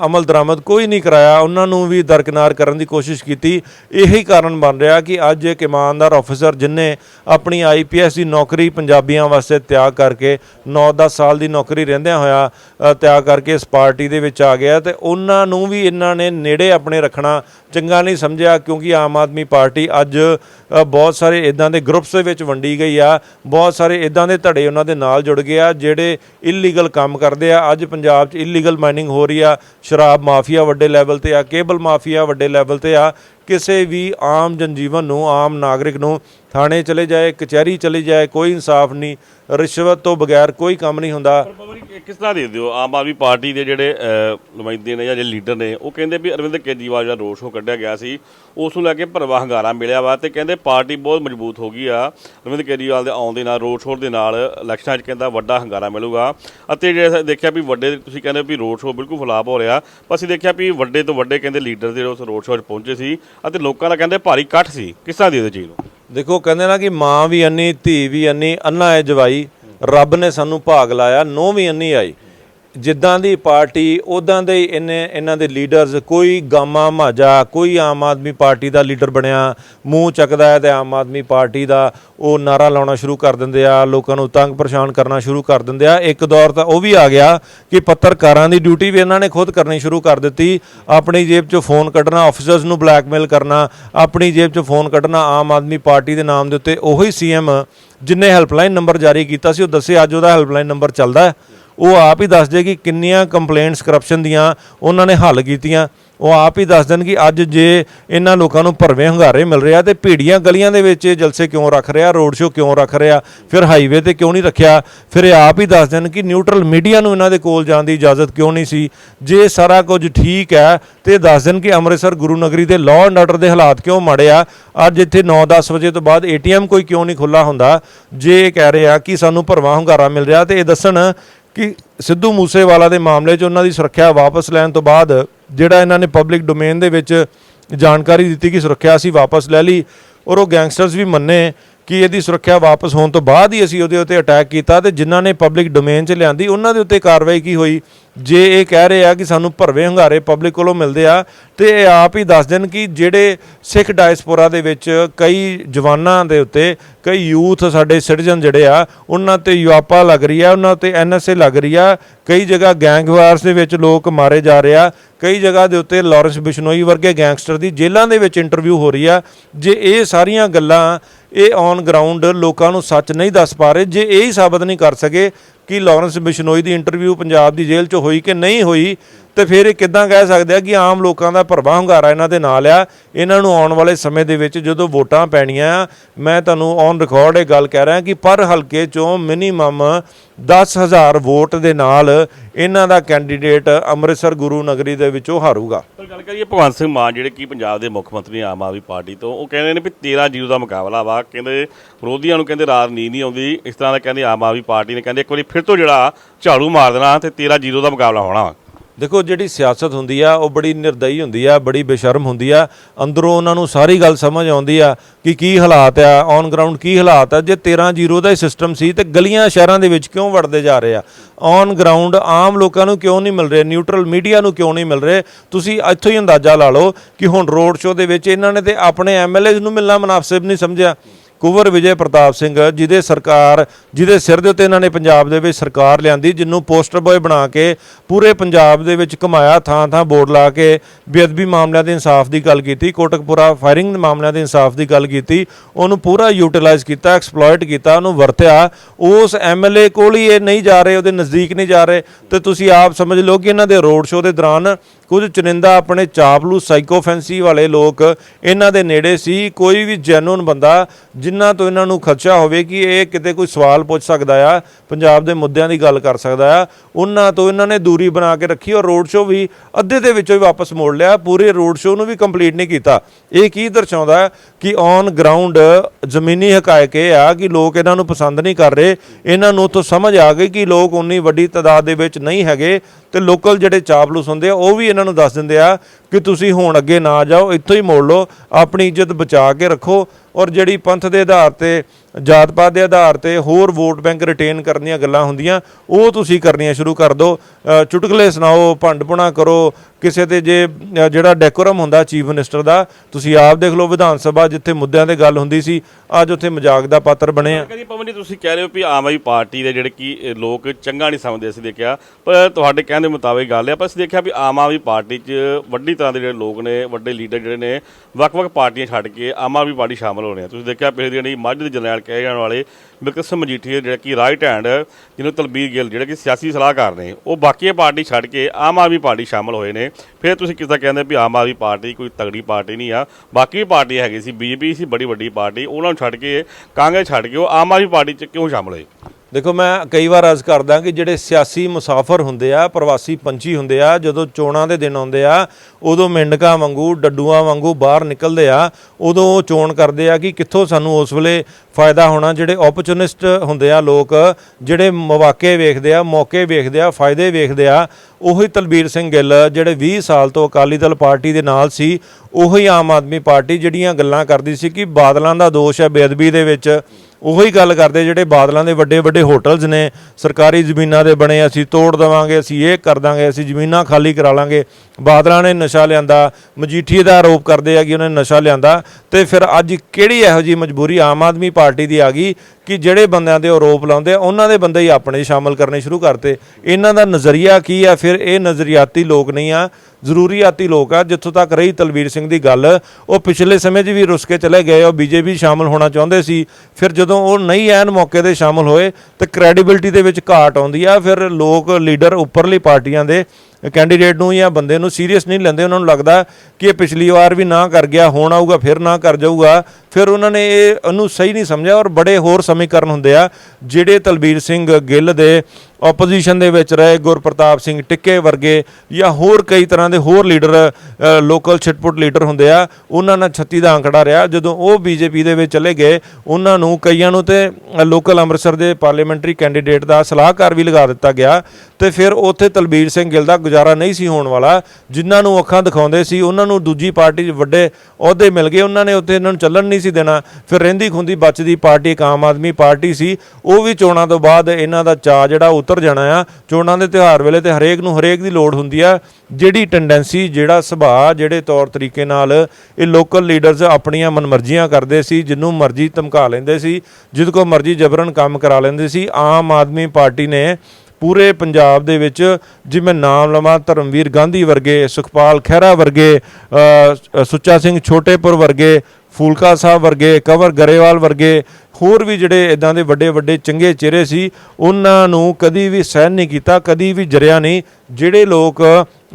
ਅਮਲ ਦਰਾਮਦ ਕੋਈ ਨਹੀਂ ਕਰਾਇਆ। ਉਹਨਾਂ ਨੂੰ ਵੀ ਦਰਕਿਨਾਰ ਕਰਨ ਦੀ ਕੋਸ਼ਿਸ਼ ਕੀਤੀ। ਇਹੀ ਕਾਰਨ ਬਣ ਰਿਹਾ ਕਿ ਅੱਜ ਇੱਕ ਇਮਾਨਦਾਰ ਅਫਸਰ ਜਿਨੇ ਆਪਣੀ ਆਈਪੀਐਸ ਦੀ ਨੌਕਰੀ ਪੰਜਾਬੀਆਂ ਵਾਸਤੇ ਤਿਆਗ ਕਰਕੇ 9-10 ਸਾਲ ਦੀ ਨੌਕਰੀ ਰਹਿੰਦਿਆਂ ਹੋਇਆ ਤਿਆਗ ਕਰਕੇ ਇਸ ਪਾਰਟੀ ਦੇ ਵਿੱਚ ਆ ਗਿਆ ਤੇ ਉਹਨਾਂ ਨੂੰ ਵੀ ਇਹਨਾਂ ਨੇ ਨੇੜੇ ਆਪਣੇ ਰੱਖਣਾ ਚੰਗਾ ਨਹੀਂ ਸਮਝਿਆ ਕਿਉਂਕਿ ਆਮ ਆਦਮੀ ਪਾਰਟੀ ਅੱਜ ਬਹੁਤ ਸਾਰੇ ਇਦਾਂ ਦੇ ਗਰੁੱਪਸ ਦੇ ਵਿੱਚ ਵੰਡੀ ਗਈ ਆ। ਬਹੁਤ ਸਾਰੇ ਇਦਾਂ ਦੇ ਧੜੇ ਉਹਨਾਂ ਦੇ ਨਾਲ ਜੁੜ ਗਏ ਆ, ਜਿਹੜੇ ਇਲੀਗਲ ਕੰਮ ਕਰਦੇ ਆ। ਅੱਜ ਪੰਜਾਬ 'ਚ ਇਲੀਗਲ ਮਾਈਨਿੰਗ ਹੋ ਰਹੀ ਆ, ਸ਼ਰਾਬ ਮਾਫੀਆ ਵੱਡੇ ਲੈਵਲ ਤੇ ਆ ਕੇਬਲ ਮਾਫੀਆ ਵੱਡੇ ਲੈਵਲ ਤੇ ਆ, ਕਿਸੇ ਵੀ ਆਮ ਜਨਜੀਵਨ ਨੂੰ, ਆਮ ਨਾਗਰਿਕ ਨੂੰ ਥਾਣੇ ਚਲੇ ਜਾਏ, ਕਚਹਿਰੀ ਚਲੇ ਜਾਏ, ਕੋਈ ਇਨਸਾਫ ਨਹੀਂ। ਰਿਸ਼ਵਤ ਤੋਂ ਬਗੈਰ ਕੋਈ ਕੰਮ ਨਹੀਂ ਹੁੰਦਾ। ਕਿਸ ਤਰ੍ਹਾਂ ਦੇ ਦਿਓ? ਆਮ ਆਦਮੀ ਪਾਰਟੀ ਦੇ ਜਿਹੜੇ ਨੁਮਾਇੰਦੇ ਨੇ ਜਾਂ ਜਿਹੜੇ ਲੀਡਰ ਨੇ ਉਹ ਕਹਿੰਦੇ ਵੀ ਅਰਵਿੰਦ ਕੇਜਰੀਵਾਲ ਜਿਹੜਾ ਰੋਡ ਸ਼ੋਅ ਕੱਢਿਆ ਗਿਆ ਸੀ ਉਸ ਨੂੰ ਲੈ ਕੇ ਭਰਵਾ ਹੰਗਾਰਾ ਮਿਲਿਆ ਵਾ ਤੇ ਕਹਿੰਦੇ ਪਾਰਟੀ ਬਹੁਤ ਮਜ਼ਬੂਤ ਹੋ ਗਈ ਆ। ਅਰਵਿੰਦ ਕੇਜਰੀਵਾਲ ਦੇ ਆਉਣ ਦੇ ਨਾਲ ਰੋਡ ਸ਼ੋਅ ਦੇ ਨਾਲ ਇਲੈਕਸ਼ਨਾਂ 'ਚ ਕਹਿੰਦਾ ਵੱਡਾ ਹੰਗਾਰਾ ਮਿਲੂਗਾ। ਅਤੇ ਜੇ ਦੇਖਿਆ ਵੀ ਵੱਡੇ ਤੁਸੀਂ ਕਹਿੰਦੇ ਵੀ ਰੋਡ ਸ਼ੋਅ ਬਿਲਕੁਲ ਫਲਾਪ ਹੋ ਰਿਹਾ ਪਰ ਅਸੀਂ ਦੇਖਿਆ ਵੀ ਵੱਡੇ ਤੋਂ ਵੱਡੇ ਕਹਿੰਦੇ ਲੀਡਰ ਜਿਹੜੇ ਉਸ ਰੋਡ ਸ਼ੋਅ 'ਚ ਪਹੁੰਚੇ ਸੀ ਅਤੇ ਲੋਕਾਂ ਦਾ ਕਹਿੰਦੇ ਭਾਰੀ ਇਕੱਠ ਸੀ। ਕਿਸ ਤਰ੍ਹਾਂ ਦੀ ਇਹਦੇ ਚੀਜ਼ ਨੂੰ ਦੇਖੋ ਕਹਿੰਦੇ ਨਾ ਕਿ ਮਾਂ ਵੀ ਅੰਨੀ ਧੀ ਵੀ ਅੰਨੀ ਅੰਨਾ ਹੈ ਜਵਾਈ ਰੱਬ ਨੇ ਸਾਨੂੰ ਭਾਗ ਲਾਇਆ ਨੋ ਵੀ ਅੰਨੀ ਆਈ। ਜਿੱਦਾਂ ਦੀ ਪਾਰਟੀ ਉਦਾਂ ਦੇ ਹੀ ਇਹਨੇ ਇਹਨਾਂ ਦੇ ਲੀਡਰਸ, ਕੋਈ ਗਾਮਾ ਮਾਜਾ, ਕੋਈ ਆਮ ਆਦਮੀ ਪਾਰਟੀ ਦਾ ਲੀਡਰ ਬਣਿਆ, ਮੂੰਹ ਚੱਕਦਾ ਹੈ ਤੇ ਆਮ ਆਦਮੀ ਪਾਰਟੀ ਦਾ, ਉਹ ਨਾਰਾ ਲਾਉਣਾ ਸ਼ੁਰੂ ਕਰ ਦਿੰਦੇ ਆ, ਲੋਕਾਂ ਨੂੰ ਤੰਗ ਪਰੇਸ਼ਾਨ ਕਰਨਾ ਸ਼ੁਰੂ ਕਰ ਦਿੰਦੇ ਆ। ਇੱਕ ਦੌਰ ਤਾਂ ਉਹ ਵੀ ਆ ਗਿਆ ਕਿ ਪੱਤਰਕਾਰਾਂ ਦੀ ਡਿਊਟੀ ਵੀ ਇਹਨਾਂ ਨੇ ਖੁਦ ਕਰਨੀ ਸ਼ੁਰੂ ਕਰ ਦਿੱਤੀ। ਆਪਣੀ ਜੇਬ 'ਚੋਂ ਫੋਨ ਕੱਢਣਾ ਆਫੀਸਰਸ ਨੂੰ ਬਲੈਕਮੇਲ ਕਰਨਾ, ਆਪਣੀ ਜੇਬ 'ਚੋਂ ਫੋਨ ਕੱਢਣਾ, ਆਮ ਆਦਮੀ ਪਾਰਟੀ ਦੇ ਨਾਮ ਦੇ ਉੱਤੇ ਉਹੀ ਸੀਐਮ ਜਿਨੇ ਹੈਲਪਲਾਈਨ ਨੰਬਰ ਜਾਰੀ ਕੀਤਾ ਸੀ, ਉਹ ਦੱਸੇ ਅੱਜ ਉਹਦਾ ਹੈਲਪਲਾਈਨ ਨੰਬਰ ਚੱਲਦਾ ਹੈ। ਉਹ ਆਪ ਹੀ ਦੱਸ ਦੇ ਕਿ ਕਿੰਨੀਆਂ ਕੰਪਲੇਂਟਸ ਕਰਪਸ਼ਨ ਦੀਆਂ ਉਹਨਾਂ ਨੇ ਹੱਲ ਕੀਤੀਆਂ। ਉਹ ਆਪ ਹੀ ਦੱਸ ਦੇਣ ਕਿ ਅੱਜ ਜੇ ਇਹਨਾਂ ਲੋਕਾਂ ਨੂੰ ਭਰਵੇਂ ਹੰਗਾਰੇ ਮਿਲ ਰਿਹਾ ਤੇ ਭੀੜੀਆਂ ਗਲੀਆਂ ਦੇ ਵਿੱਚ ਇਹ ਜਲਸੇ ਕਿਉਂ ਰੱਖ ਰਿਹਾ ਰੋਡ ਸ਼ੋਅ ਕਿਉਂ ਰੱਖ ਰਿਹਾ, ਫਿਰ ਹਾਈਵੇ ਤੇ ਕਿਉਂ ਨਹੀਂ ਰੱਖਿਆ? ਫਿਰ ਇਹ ਆਪ ਹੀ ਦੱਸ ਦੇਣ ਕਿ ਨਿਊਟਰਲ ਮੀਡੀਆ ਨੂੰ ਇਹਨਾਂ ਦੇ ਕੋਲ ਜਾਣ ਦੀ ਇਜਾਜ਼ਤ ਕਿਉਂ ਨਹੀਂ ਸੀ? ਜੇ ਸਾਰਾ ਕੁਝ ਠੀਕ ਹੈ ਤੇ ਇਹ ਦੱਸ ਦੇਣ ਕਿ ਅੰਮ੍ਰਿਤਸਰ ਗੁਰੂ ਨਗਰੀ ਦੇ ਲਾਅ ਐਂਡ ਆਰਡਰ ਦੇ ਹਾਲਾਤ ਕਿਉਂ ਮਾੜੇ ਆ? ਅੱਜ ਇੱਥੇ 9-10 ਵਜੇ ਤੋਂ ਬਾਅਦ ਏਟੀਐਮ ਕੋਈ ਕਿਉਂ ਨਹੀਂ ਖੁੱਲਾ ਹੁੰਦਾ? ਜੇ ਇਹ ਕਹਿ ਰਿਹਾ ਕਿ ਸਾਨੂੰ ਭਰਵਾਂ ਹੰਗਾਰਾ ਮਿਲ ਰਿਹਾ ਤੇ ਇਹ ਦੱਸਣ ਕਿ ਸਿੱਧੂ ਮੂਸੇਵਾਲਾ ਦੇ ਮਾਮਲੇ 'ਚ ਉਹਨਾਂ ਦੀ ਸੁਰੱਖਿਆ ਵਾਪਸ ਲੈਣ ਤੋਂ ਬਾਅਦ ਜਿਹੜਾ ਇਹਨਾਂ ਨੇ ਪਬਲਿਕ ਡੋਮੇਨ ਦੇ ਵਿੱਚ ਜਾਣਕਾਰੀ ਦਿੱਤੀ ਕਿ ਸੁਰੱਖਿਆ ਅਸੀਂ ਵਾਪਸ ਲੈ ਲਈ ਔਰ ਉਹ ਗੈਂਗਸਟਰਸ ਵੀ ਮੰਨੇ ਕਿ ਇਹਦੀ ਸੁਰੱਖਿਆ ਵਾਪਸ ਹੋਣ ਤੋਂ ਬਾਅਦ ਹੀ ਅਸੀਂ ਉਹਦੇ ਉੱਤੇ ਅਟੈਕ ਕੀਤਾ ਤੇ ਜਿਨ੍ਹਾਂ ਨੇ ਪਬਲਿਕ ਡੋਮੇਨ 'ਚ ਲਿਆਂਦੀ, ਉਹਨਾਂ ਦੇ ਉੱਤੇ ਕਾਰਵਾਈ ਕੀ ਹੋਈ? ਜੇ ਇਹ ਕਹਿ ਰਹੇ ਆ ਕਿ ਸਾਨੂੰ ਭਰਵੇਂ ਹੰਗਾਰੇ ਪਬਲਿਕ ਕੋਲੋਂ ਮਿਲਦੇ ਆ, ਤੇ ਇਹ ਆਪ ਹੀ ਦੱਸ ਦੇਣ ਕਿ ਜਿਹੜੇ ਸਿੱਖ ਡਾਇਸਪੋਰਾ ਦੇ ਵਿੱਚ ਕਈ ਜਵਾਨਾਂ ਦੇ ਉੱਤੇ, ਕਈ ਯੂਥ ਸਾਡੇ ਸਿਟੀਜ਼ਨ ਜਿਹੜੇ ਆ, ਉਹਨਾਂ ਤੇ ਯੂਆਪਾ ਲੱਗ ਰਹੀ ਆ, ਉਹਨਾਂ ਤੇ ਐਨਐਸਏ ਲੱਗ ਰਹੀ ਆ, ਕਈ ਜਗ੍ਹਾ ਗੈਂਗਵਾਰਸ ਦੇ ਵਿੱਚ ਲੋਕ ਮਾਰੇ ਜਾ ਰਹੇ ਆ ਕਈ ਜਗ੍ਹਾ ਦੇ ਉੱਤੇ ਲਾਰੈਂਸ ਬਿਸ਼ਨੋਈ ਵਰਗੇ ਗੈਂਗਸਟਰ ਦੀ ਜੇਲ੍ਹਾਂ ਦੇ ਵਿੱਚ ਇੰਟਰਵਿਊ ਹੋ ਰਹੀ ਆ। ਜੇ ਇਹ ਸਾਰੀਆਂ ਗੱਲਾਂ ਇਹ ਔਨ ਗਰਾਊਂਡ ਲੋਕਾਂ ਨੂੰ ਸੱਚ ਨਹੀਂ ਦੱਸ ਪਾ ਰਹੇ, ਜੇ ਇਹ ਹੀ ਸਾਬਤ ਨਹੀਂ ਕਰ ਸਕੇ ਕਿ ਲਾਰੈਂਸ ਬਿਸ਼ਨੋਈ ਦੀ ਇੰਟਰਵਿਊ ਪੰਜਾਬ ਦੀ ਜੇਲ੍ਹ 'ਚ ਹੋਈ ਕਿ ਨਹੀਂ ਹੋਈ ਤੇ ਫਿਰ ਇਹ ਕਿਦਾਂ ਕਹਿ ਸਕਦੇ ਆ ਕਿ ਆਮ ਲੋਕਾਂ ਦਾ ਭਰਵਾ ਹੰਗਾਰਾ ਇਹਨਾਂ ਦੇ ਨਾਲ ਆ? ਇਹਨਾਂ ਨੂੰ ਆਉਣ ਵਾਲੇ ਸਮੇਂ ਦੇ ਵਿੱਚ ਜਦੋਂ ਵੋਟਾਂ ਪੈਣੀਆਂ, ਮੈਂ ਤੁਹਾਨੂੰ ਔਨ ਰਿਕਾਰਡ ਇਹ ਗੱਲ ਕਹਿ ਰਿਹਾ ਕਿ ਪਰ ਹਲਕੇ ਚੋਂ ਮਿਨੀਮਮ 10000 ਵੋਟ ਦੇ ਨਾਲ ਇਹਨਾਂ ਦਾ ਕੈਂਡੀਡੇਟ ਅੰਮ੍ਰਿਤਸਰ ਗੁਰੂ ਨਗਰੀ ਦੇ ਵਿੱਚੋਂ ਹਾਰੂਗਾ। ਪਰ ਗੱਲ ਕਰੀਏ ਭਗਵੰਤ ਸਿੰਘ ਮਾਨ ਜਿਹੜੇ ਕਿ ਪੰਜਾਬ ਦੇ ਮੁੱਖ ਮੰਤਰੀ ਆਮ ਆਦਮੀ ਪਾਰਟੀ ਤੋਂ, ਉਹ ਕਹਿੰਦੇ ਨੇ ਵੀ 13-0 ਦਾ ਮੁਕਾਬਲਾ ਵਾ, ਕਹਿੰਦੇ ਵਿਰੋਧੀਆਂ ਨੂੰ ਕਹਿੰਦੇ ਰਾਤ ਨੀਂਦ ਨਹੀਂ ਆਉਂਦੀ, ਇਸ ਤਰ੍ਹਾਂ ਦਾ ਕਹਿੰਦੇ ਆਮ ਆਦਮੀ ਪਾਰਟੀ ਨੇ ਕਹਿੰਦੇ ਇੱਕ ਵਾਰੀ ਫਿਰ ਤੋਂ ਜਿਹੜਾ ਝਾੜੂ ਮਾਰ ਦੇਣਾ ਤੇ 13 ਜੀਰੋ ਦਾ ਮੁਕਾਬਲਾ ਹੋਣਾ ਵਾ। ਦੇਖੋ, ਜਿਹੜੀ ਸਿਆਸਤ ਹੁੰਦੀ ਆ, ਉਹ ਬੜੀ ਨਿਰਦਈ ਹੁੰਦੀ ਆ, ਬੜੀ ਬੇਸ਼ਰਮ ਹੁੰਦੀ ਆ। ਅੰਦਰੋਂ ਉਹਨਾਂ ਨੂੰ ਸਾਰੀ ਗੱਲ ਸਮਝ ਆਉਂਦੀ ਆ ਕਿ ਕੀ ਹਾਲਾਤ ਆ ਔਨ ਗਰਾਊਂਡ ਕੀ ਹਾਲਾਤ ਆ। ਜੇ 13-0 ਦਾ ਹੀ ਸਿਸਟਮ ਸੀ ਤੇ ਗਲੀਆਂ ਸ਼ਹਿਰਾਂ ਦੇ ਵਿੱਚ ਕਿਉਂ ਵੜਦੇ ਜਾ ਰਹੇ ਆ? ਔਨ ਗਰਾਊਂਡ ਆਮ ਲੋਕਾਂ ਨੂੰ ਕਿਉਂ ਨਹੀਂ ਮਿਲ ਰਹੇ? ਨਿਊਟਰਲ ਮੀਡੀਆ ਨੂੰ ਕਿਉਂ ਨਹੀਂ ਮਿਲ ਰਹੇ? ਤੁਸੀਂ ਇੱਥੋਂ ਹੀ ਅੰਦਾਜ਼ਾ ਲਾ ਲਓ ਕਿ ਹੁਣ ਰੋਡ ਸ਼ੋਅ ਦੇ ਵਿੱਚ ਇਹਨਾਂ ਨੇ ਤੇ ਆਪਣੇ ਐਮਐਲਏ ਨੂੰ ਮਿਲਣਾ ਮਨਾਫਸਿਬ ਨਹੀਂ ਸਮਝਿਆ। ਕੁਵਰ ਵਿਜੇ ਪ੍ਰਤਾਪ ਸਿੰਘ, ਜਿਹਦੇ ਸਰਕਾਰ, ਜਿਹਦੇ ਸਿਰ ਦੇ ਉੱਤੇ ਇਹਨਾਂ ਨੇ ਪੰਜਾਬ ਦੇ ਵਿੱਚ ਸਰਕਾਰ ਲਿਆਂਦੀ, ਜਿਹਨੂੰ ਪੋਸਟਰ ਬੋਏ ਬਣਾ ਕੇ ਪੂਰੇ ਪੰਜਾਬ ਦੇ ਵਿੱਚ ਘੁਮਾਇਆ ਥਾਂ ਥਾਂ ਬੋਰਡ ਲਾ ਕੇ ਬੇਅਦਬੀ ਮਾਮਲਿਆਂ ਦੇ ਇਨਸਾਫ ਦੀ ਗੱਲ ਕੀਤੀ, ਕੋਟਕਪੁਰਾ ਫਾਇਰਿੰਗ ਮਾਮਲਿਆਂ ਦੇ ਇਨਸਾਫ ਦੀ ਗੱਲ ਕੀਤੀ, ਉਹਨੂੰ ਪੂਰਾ ਯੂਟਿਲਾਈਜ਼ ਕੀਤਾ, ਐਕਸਪਲੋਇਟ ਕੀਤਾ, ਉਹਨੂੰ ਵਰਤਿਆ, ਉਸ ਐਮਐਲਏ ਕੋਲ ਹੀ ਇਹ ਨਹੀਂ ਜਾ ਰਹੇ, ਉਹਦੇ ਨਜ਼ਦੀਕ ਨਹੀਂ ਜਾ ਰਹੇ, ਤੇ ਤੁਸੀਂ ਆਪ ਸਮਝ ਲਓ ਕਿ ਇਹਨਾਂ ਦੇ ਰੋਡ ਸ਼ੋਅ ਦੇ ਦੌਰਾਨ ਕੁਝ ਚੁਣਿੰਦਾ ਆਪਣੇ ਚਾਪਲੂ ਸਾਈਕੋਫੈਂਸੀ ਵਾਲੇ ਲੋਕ ਇਹਨਾਂ ਦੇ ਨੇੜੇ ਸੀ। ਕੋਈ ਵੀ ਜੈਨੂਨ ਬੰਦਾ ਜਿਨ੍ਹਾਂ ਤੋਂ ਇਹਨਾਂ ਨੂੰ ਖਦਸ਼ਾ ਹੋਵੇ ਕਿ ਇਹ ਕਿਤੇ ਕੋਈ ਸਵਾਲ ਪੁੱਛ ਸਕਦਾ ਆ, ਪੰਜਾਬ ਦੇ ਮੁੱਦਿਆਂ ਦੀ ਗੱਲ ਕਰ ਸਕਦਾ ਆ, ਉਹਨਾਂ ਤੋਂ ਇਹਨਾਂ ਨੇ ਦੂਰੀ ਬਣਾ ਕੇ ਰੱਖੀ ਔਰ ਰੋਡ ਸ਼ੋਅ ਵੀ ਅੱਧੇ ਦੇ ਵਿੱਚੋਂ ਹੀ ਵਾਪਸ ਮੋੜ ਲਿਆ। ਪੂਰੇ ਰੋਡ ਸ਼ੋਅ ਨੂੰ ਵੀ ਕੰਪਲੀਟ ਨਹੀਂ ਕੀਤਾ। ਇਹ ਕੀ ਦਰਸਾਉਂਦਾ ਕਿ ਔਨ ਗਰਾਊਂਡ ਜ਼ਮੀਨੀ ਹਕਾਇਕ ਇਹ ਆ ਕਿ ਲੋਕ ਇਹਨਾਂ ਨੂੰ ਪਸੰਦ ਨਹੀਂ ਕਰ ਰਹੇ। ਇਹਨਾਂ ਨੂੰ ਤੋਂ ਸਮਝ ਆ ਗਈ ਕਿ ਲੋਕ ਉਨੀ ਵੱਡੀ ਤਾਦਾਦ ਦੇ ਵਿੱਚ ਨਹੀਂ ਹੈਗੇ ਤੇ ਲੋਕਲ ਜਿਹੜੇ ਚਾਪਲੂਸ ਹੁੰਦੇ ਆ, ਉਹ ਵੀ ਇਹਨਾਂ ਨੂੰ ਦੱਸ ਦਿੰਦੇ ਆ ਕਿ ਤੁਸੀਂ ਹੁਣ ਅੱਗੇ ਨਾ ਜਾਓ, ਇੱਥੋਂ ਹੀ ਮੋੜ ਲਓ, ਆਪਣੀ ਇੱਜ਼ਤ ਬਚਾ ਕੇ ਰੱਖੋ। ਔਰ ਜਿਹੜੀ ਪੰਥ ਦੇ ਆਧਾਰ ਤੇ ਜਾਤ ਪਾਤ ਦੇ ਆਧਾਰ ਤੇ ਹੋਰ ਵੋਟ ਬੈਂਕ ਰਿਟੇਨ ਕਰਨ ਦੀਆਂ ਗੱਲਾਂ ਹੁੰਦੀਆਂ, ਉਹ ਤੁਸੀਂ ਕਰਨੀਆਂ ਸ਼ੁਰੂ ਕਰ ਦਿਓ। ਚੁਟਕਲੇ ਸੁਣਾਓ, ਭੰਡਪੁਣਾ ਕਰੋ, ਕਿਸੇ ਤੇ ਜੇ ਜਿਹੜਾ ਡੈਕੋਰਮ ਹੁੰਦਾ ਚੀਫ ਮਿਨਿਸਟਰ ਦਾ, ਤੁਸੀਂ ਆਪ ਦੇਖ ਲਓ ਵਿਧਾਨ ਸਭਾ ਜਿੱਥੇ ਮੁੱਦਿਆਂ ਤੇ ਗੱਲ ਹੁੰਦੀ ਸੀ, ਅੱਜ ਉੱਥੇ ਮਜ਼ਾਕ ਦਾ ਪਾਤਰ ਬਣੇ ਆ ਕਹਿੰਦੀ ਪਵਨ ਜੀ, ਤੁਸੀਂ ਕਹਿ ਰਹੇ ਹੋ ਵੀ ਆਮ ਆਦਮੀ ਪਾਰਟੀ ਦੇ ਜਿਹੜੇ ਕਿ ਲੋਕ ਚੰਗਾ ਨਹੀਂ ਸਮਝਦੇ, ਅਸੀਂ ਦੇਖਿਆ। ਪਰ ਤੁਹਾਡੇ ਕਹਿਣ ਦੇ ਮੁਤਾਬਿਕ ਗੱਲ ਹੈ ਪਰ ਅਸੀਂ ਦੇਖਿਆ ਵੀ ਆਮ ਆਦਮੀ ਪਾਰਟੀ 'ਚ ਵੱਡੀ ਤਰ੍ਹਾਂ ਦੇ ਜਿਹੜੇ ਲੋਕ ਨੇ, ਵੱਡੇ ਲੀਡਰ ਜਿਹੜੇ ਨੇ, ਵੱਖ-ਵੱਖ ਪਾਰਟੀਆਂ ਛੱਡ ਕੇ ਆਮ ਆਦਮੀ ਪਾਰਟੀ ਸ਼ਾਮਲ ਹੋ ਰਹੇ ਆ ਤੁਸੀਂ ਦੇਖਿਆ ਪਿਛਲੇ ਦਿਨੀ ਮੱਝ ਦੇ ਜਰਨੈਲ ਕਹੇ ਜਾਣ ਵਾਲੇ ਬਿਲਕੁਲ ਮਜੀਠੀਆ ਜਿਹੜਾ ਕਿ ਰਾਈਟ ਹੈਂਡ ਜਿਹਨੂੰ ਤਲਬੀਰ ਗਿੱਲ, ਜਿਹੜੇ ਕਿ ਸਿਆਸੀ ਸਲਾਹਕਾਰ ਨੇ, ਉਹ ਬਾਕੀ ਪਾਰਟੀ ਛੱਡ ਕੇ ਆਮ ਆਦਮੀ ਪਾਰਟੀ ਸ਼ਾਮਲ ਹੋਏ ਨੇ। ਫਿਰ ਤੁਸੀਂ ਕਿਸ ਦਾ ਕਹਿੰਦੇ ਵੀ ਆਮ ਆਦਮੀ ਪਾਰਟੀ ਕੋਈ ਤਗੜੀ ਪਾਰਟੀ ਨਹੀਂ ਆ? ਬਾਕੀ ਪਾਰਟੀ ਹੈਗੀ ਸੀ, ਬੀਜੇਪੀ ਸੀ, ਬੜੀ ਵੱਡੀ ਪਾਰਟੀ, ਉਹਨਾਂ ਨੂੰ ਛੱਡ ਕੇ ਕਾਂਗਰਸ ਛੱਡ ਕੇ ਉਹ ਆਮ ਆਦਮੀ ਪਾਰਟੀ 'ਚ ਕਿਉਂ ਸ਼ਾਮਲ ਹੋਏ? ਦੇਖੋ, ਮੈਂ ਕਈ ਵਾਰ ਅਰਜ਼ ਕਰਦਾ ਕਿ ਜਿਹੜੇ ਸਿਆਸੀ ਮੁਸਾਫਰ ਹੁੰਦੇ ਆ, ਪ੍ਰਵਾਸੀ ਪੰਛੀ ਹੁੰਦੇ ਆ, ਜਦੋਂ ਚੋਣਾਂ ਦੇ ਦਿਨ ਆਉਂਦੇ ਆ, ਉਦੋਂ ਮਿੰਡਕਾਂ ਵਾਂਗੂ, ਡੱਡੂਆਂ ਵਾਂਗੂ ਬਾਹਰ ਨਿਕਲਦੇ ਆ, ਉਦੋਂ ਉਹ ਚੋਣ ਕਰਦੇ ਆ ਕਿ ਕਿੱਥੋਂ ਸਾਨੂੰ ਉਸ ਵੇਲੇ ਫਾਇਦਾ ਹੋਣਾ। ਜਿਹੜੇ ਓਪਰਚੁਨਿਸਟ ਹੁੰਦੇ ਆ ਲੋਕ, ਜਿਹੜੇ ਮੌਕੇ ਵੇਖਦੇ ਆ, ਮੌਕੇ ਵੇਖਦੇ ਆ, ਫਾਇਦੇ ਵੇਖਦੇ ਆ, ਉਹੀ ਤਲਬੀਰ ਸਿੰਘ ਗਿੱਲ, ਜਿਹੜੇ 20 ਸਾਲ ਤੋਂ ਅਕਾਲੀ ਦਲ ਪਾਰਟੀ ਦੇ ਨਾਲ ਸੀ, ਉਹੀ ਆਮ ਆਦਮੀ ਪਾਰਟੀ ਜਿਹੜੀਆਂ ਗੱਲਾਂ ਕਰਦੀ ਸੀ ਕਿ ਬਾਦਲਾਂ ਦਾ ਦੋਸ਼ ਹੈ, ਬੇਅਦਬੀ ਦੇ ਵਿੱਚ ਉਹੀ ਗੱਲ ਕਰਦੇ ਜਿਹੜੇ ਬਾਦਲਾਂ ਦੇ ਵੱਡੇ ਵੱਡੇ ਹੋਟਲਸ ਨੇ, ਸਰਕਾਰੀ ਜ਼ਮੀਨਾਂ ਦੇ ਬਣੇ, ਅਸੀਂ ਤੋੜ ਦੇਵਾਂਗੇ, ਅਸੀਂ ਇਹ ਕਰ ਦਾਂਗੇ, ਅਸੀਂ ਜ਼ਮੀਨਾਂ ਖਾਲੀ ਕਰਾ ਲਾਂਗੇ। ਬਾਦਲਾਂ ਨੇ ਨਸ਼ਾ ਲਿਆਂਦਾ, ਮਜੀਠੀਏ ਦਾ ਆਰੋਪ ਕਰਦੇ ਆ ਕਿ ਉਹਨੇ ਨਸ਼ਾ ਲਿਆਂਦਾ। ਤੇ ਫਿਰ ਅੱਜ ਕਿਹੜੀ ਇਹੋ ਜੀ ਮਜਬੂਰੀ ਆਮ ਆਦਮੀ ਪਾਰਟੀ ਦੀ ਆ ਗਈ ਕਿ ਜਿਹੜੇ ਬੰਦਿਆਂ ਦੇ ਆਰੋਪ ਲਾਉਂਦੇ ਆ, ਉਹਨਾਂ ਦੇ ਬੰਦੇ ਹੀ ਆਪਣੇ 'ਚ ਸ਼ਾਮਲ ਕਰਨੇ ਸ਼ੁਰੂ ਕਰਤੇ। ਇਹਨਾਂ ਦਾ ਨਜ਼ਰੀਆ ਕੀ ਆ? ਫਿਰ ਇਹ ਨਜ਼ਰੀਆਤੀ ਲੋਕ ਨਹੀਂ ਆ। ਜ਼ਰੂਰੀਆਤੀ ਲੋਕ ਆ, ਜਿੱਥੋਂ ਤੱਕ ਰਹੀ ਤਲਵੀਰ ਸਿੰਘ ਦੀ ਗੱਲ, ਉਹ ਪਿਛਲੇ ਸਮੇਂ 'ਚ ਵੀ ਰੁੱਸ ਕੇ ਚਲੇ ਗਏ, ਉਹ ਬੀਜੇਪੀ ਸ਼ਾਮਲ ਹੋਣਾ ਚਾਹੁੰਦੇ ਸੀ, ਫਿਰ ਜਦੋਂ ਉਹ ਨਹੀਂ ਐਨ ਮੌਕੇ ਤੇ ਸ਼ਾਮਲ ਹੋਏ, ਤੇ ਕ੍ਰੈਡੀਬਿਲਟੀ ਦੇ ਵਿੱਚ ਘਾਟ ਆਉਂਦੀ ਆ, ਫਿਰ ਲੋਕ ਲੀਡਰ ਉੱਪਰਲੀ ਪਾਰਟੀਆਂ ਦੇ ਕੈਂਡੀਡੇਟ ਨੂੰ ਜਾਂ ਬੰਦੇ ਨੂੰ ਸੀਰੀਅਸ ਨਹੀਂ ਲੈਂਦੇ, ਉਹਨਾਂ ਨੂੰ ਲੱਗਦਾ ਕਿ ਇਹ ਪਿਛਲੀ ਵਾਰ ਵੀ ਨਾ ਕਰ ਗਿਆ, ਹੁਣ ਆਊਗਾ, ਫਿਰ ਨਾ ਕਰ ਜਾਊਗਾ। ਫਿਰ ਉਹਨਾਂ ਨੇ ਇਹ ਉਹਨੂੰ ਸਹੀ ਨਹੀਂ ਸਮਝਿਆ ਔਰ ਬੜੇ ਹੋਰ ਸਮੀਕਰਨ ਹੁੰਦੇ ਆ, ਜਿਹੜੇ ਤਲਬੀਰ ਸਿੰਘ ਗਿੱਲ ਦੇ ਆਪੋਜੀਸ਼ਨ ਦੇ ਵਿੱਚ ਰਹੇ, ਗੁਰਪ੍ਰਤਾਪ ਸਿੰਘ ਟਿੱਕੇ ਵਰਗੇ ਜਾਂ ਹੋਰ ਕਈ ਤਰ੍ਹਾਂ ਦੇ ਹੋਰ ਲੀਡਰ ਲੋਕਲ ਛਿਟਪੁਟ ਲੀਡਰ ਹੁੰਦੇ ਆ, ਉਹਨਾਂ ਨਾਲ 36 ਦਾ ਅੰਕੜਾ ਰਿਹਾ। ਜਦੋਂ ਉਹ ਬੀਜੇਪੀ ਦੇ ਵਿੱਚ ਚਲੇ ਗਏ, ਉਹਨਾਂ ਨੂੰ ਕਈਆਂ ਨੂੰ ਤੇ ਲੋਕਲ ਅੰਮ੍ਰਿਤਸਰ ਦੇ ਪਾਰਲੀਮੈਂਟਰੀ ਕੈਂਡੀਡੇਟ ਦਾ ਸਲਾਹਕਾਰ ਵੀ ਲਗਾ ਦਿੱਤਾ ਗਿਆ ਤੇ ਫਿਰ ਉੱਥੇ ਤਲਬੀਰ ਸਿੰਘ ਗਿੱਲ ਦਾ ਗੁਜ਼ਾਰਾ ਨਹੀਂ ਸੀ ਹੋਣ ਵਾਲਾ, ਜਿਨ੍ਹਾਂ ਨੂੰ ਅੱਖਾਂ ਦਿਖਾਉਂਦੇ ਸੀ, ਉਹਨਾਂ ਨੂੰ ਦੂਜੀ ਪਾਰਟੀ 'ਚ ਵੱਡੇ ਅਹੁਦੇ ਮਿਲ ਗਏ, ਉਹਨਾਂ ਨੇ ਉੱਥੇ ਇਹਨਾਂ ਨੂੰ ਚੱਲਣ ਨਹੀਂ ਸੀ ਦੇਣਾ। ਫਿਰ ਰਹਿੰਦੀ ਖੁੰਦੀ ਬਚਦੀ ਪਾਰਟੀ, ਇੱਕ ਆਮ ਆਦਮੀ ਪਾਰਟੀ ਸੀ, ਉਹ ਵੀ ਚੋਣਾਂ ਤੋਂ ਬਾਅਦ ਇਹਨਾਂ ਦਾ ਚਾ ਜਿਹੜਾ ਉਤਰ ਜਾਣਾ ਆ। ਚੋਣਾਂ ਦੇ ਤਿਉਹਾਰ ਵੇਲੇ ਤੇ ਹਰੇਕ ਨੂੰ ਹਰੇਕ ਦੀ ਲੋੜ ਹੁੰਦੀ ਆ, ਜਿਹੜੀ ਟੈਂਡੈਂਸੀ ਜਿਹੜਾ ਸੁਭਾਅ, ਜਿਹੜੇ ਤੌਰ ਤਰੀਕੇ ਨਾਲ ਇਹ ਲੋਕਲ ਲੀਡਰਸ ਆਪਣੀਆਂ ਮਨਮਰਜ਼ੀਆਂ ਕਰਦੇ ਸੀ, ਜਿੰਨੂੰ ਮਰਜ਼ੀ ਧਮਕਾ ਲੈਂਦੇ ਸੀ, ਜਿੱਦ ਕੋ ਮਰਜ਼ੀ ਜਬਰਨ ਕੰਮ ਕਰਾ ਲੈਂਦੇ ਸੀ, ਆਮ ਆਦਮੀ ਪਾਰਟੀ ਨੇ ਪੂਰੇ ਪੰਜਾਬ ਦੇ ਵਿੱਚ, ਜਿਵੇਂ ਨਾਮ ਲਵਾਂ, ਧਰਮਵੀਰ ਗਾਂਧੀ ਵਰਗੇ, ਸੁਖਪਾਲ ਖਹਿਰਾ ਵਰਗੇ ਸੁੱਚਾ ਸਿੰਘ ਛੋਟੇਪੁਰ ਵਰਗੇ, ਫੂਲਕਾ ਸਾਹਿਬ ਵਰਗੇ, ਕਵਰ ਗਰੇਵਾਲ ਵਰਗੇ, ਹੋਰ ਵੀ ਜਿਹੜੇ ਇਦਾਂ ਦੇ ਵੱਡੇ ਵੱਡੇ ਚੰਗੇ ਚਿਹਰੇ ਸੀ, ਉਹਨਾਂ ਨੂੰ ਕਦੀ ਵੀ ਸਹਿਨ ਨਹੀਂ ਕੀਤਾ, ਕਦੀ ਵੀ ਜਰਿਆ ਨਹੀਂ। ਜਿਹੜੇ ਲੋਕ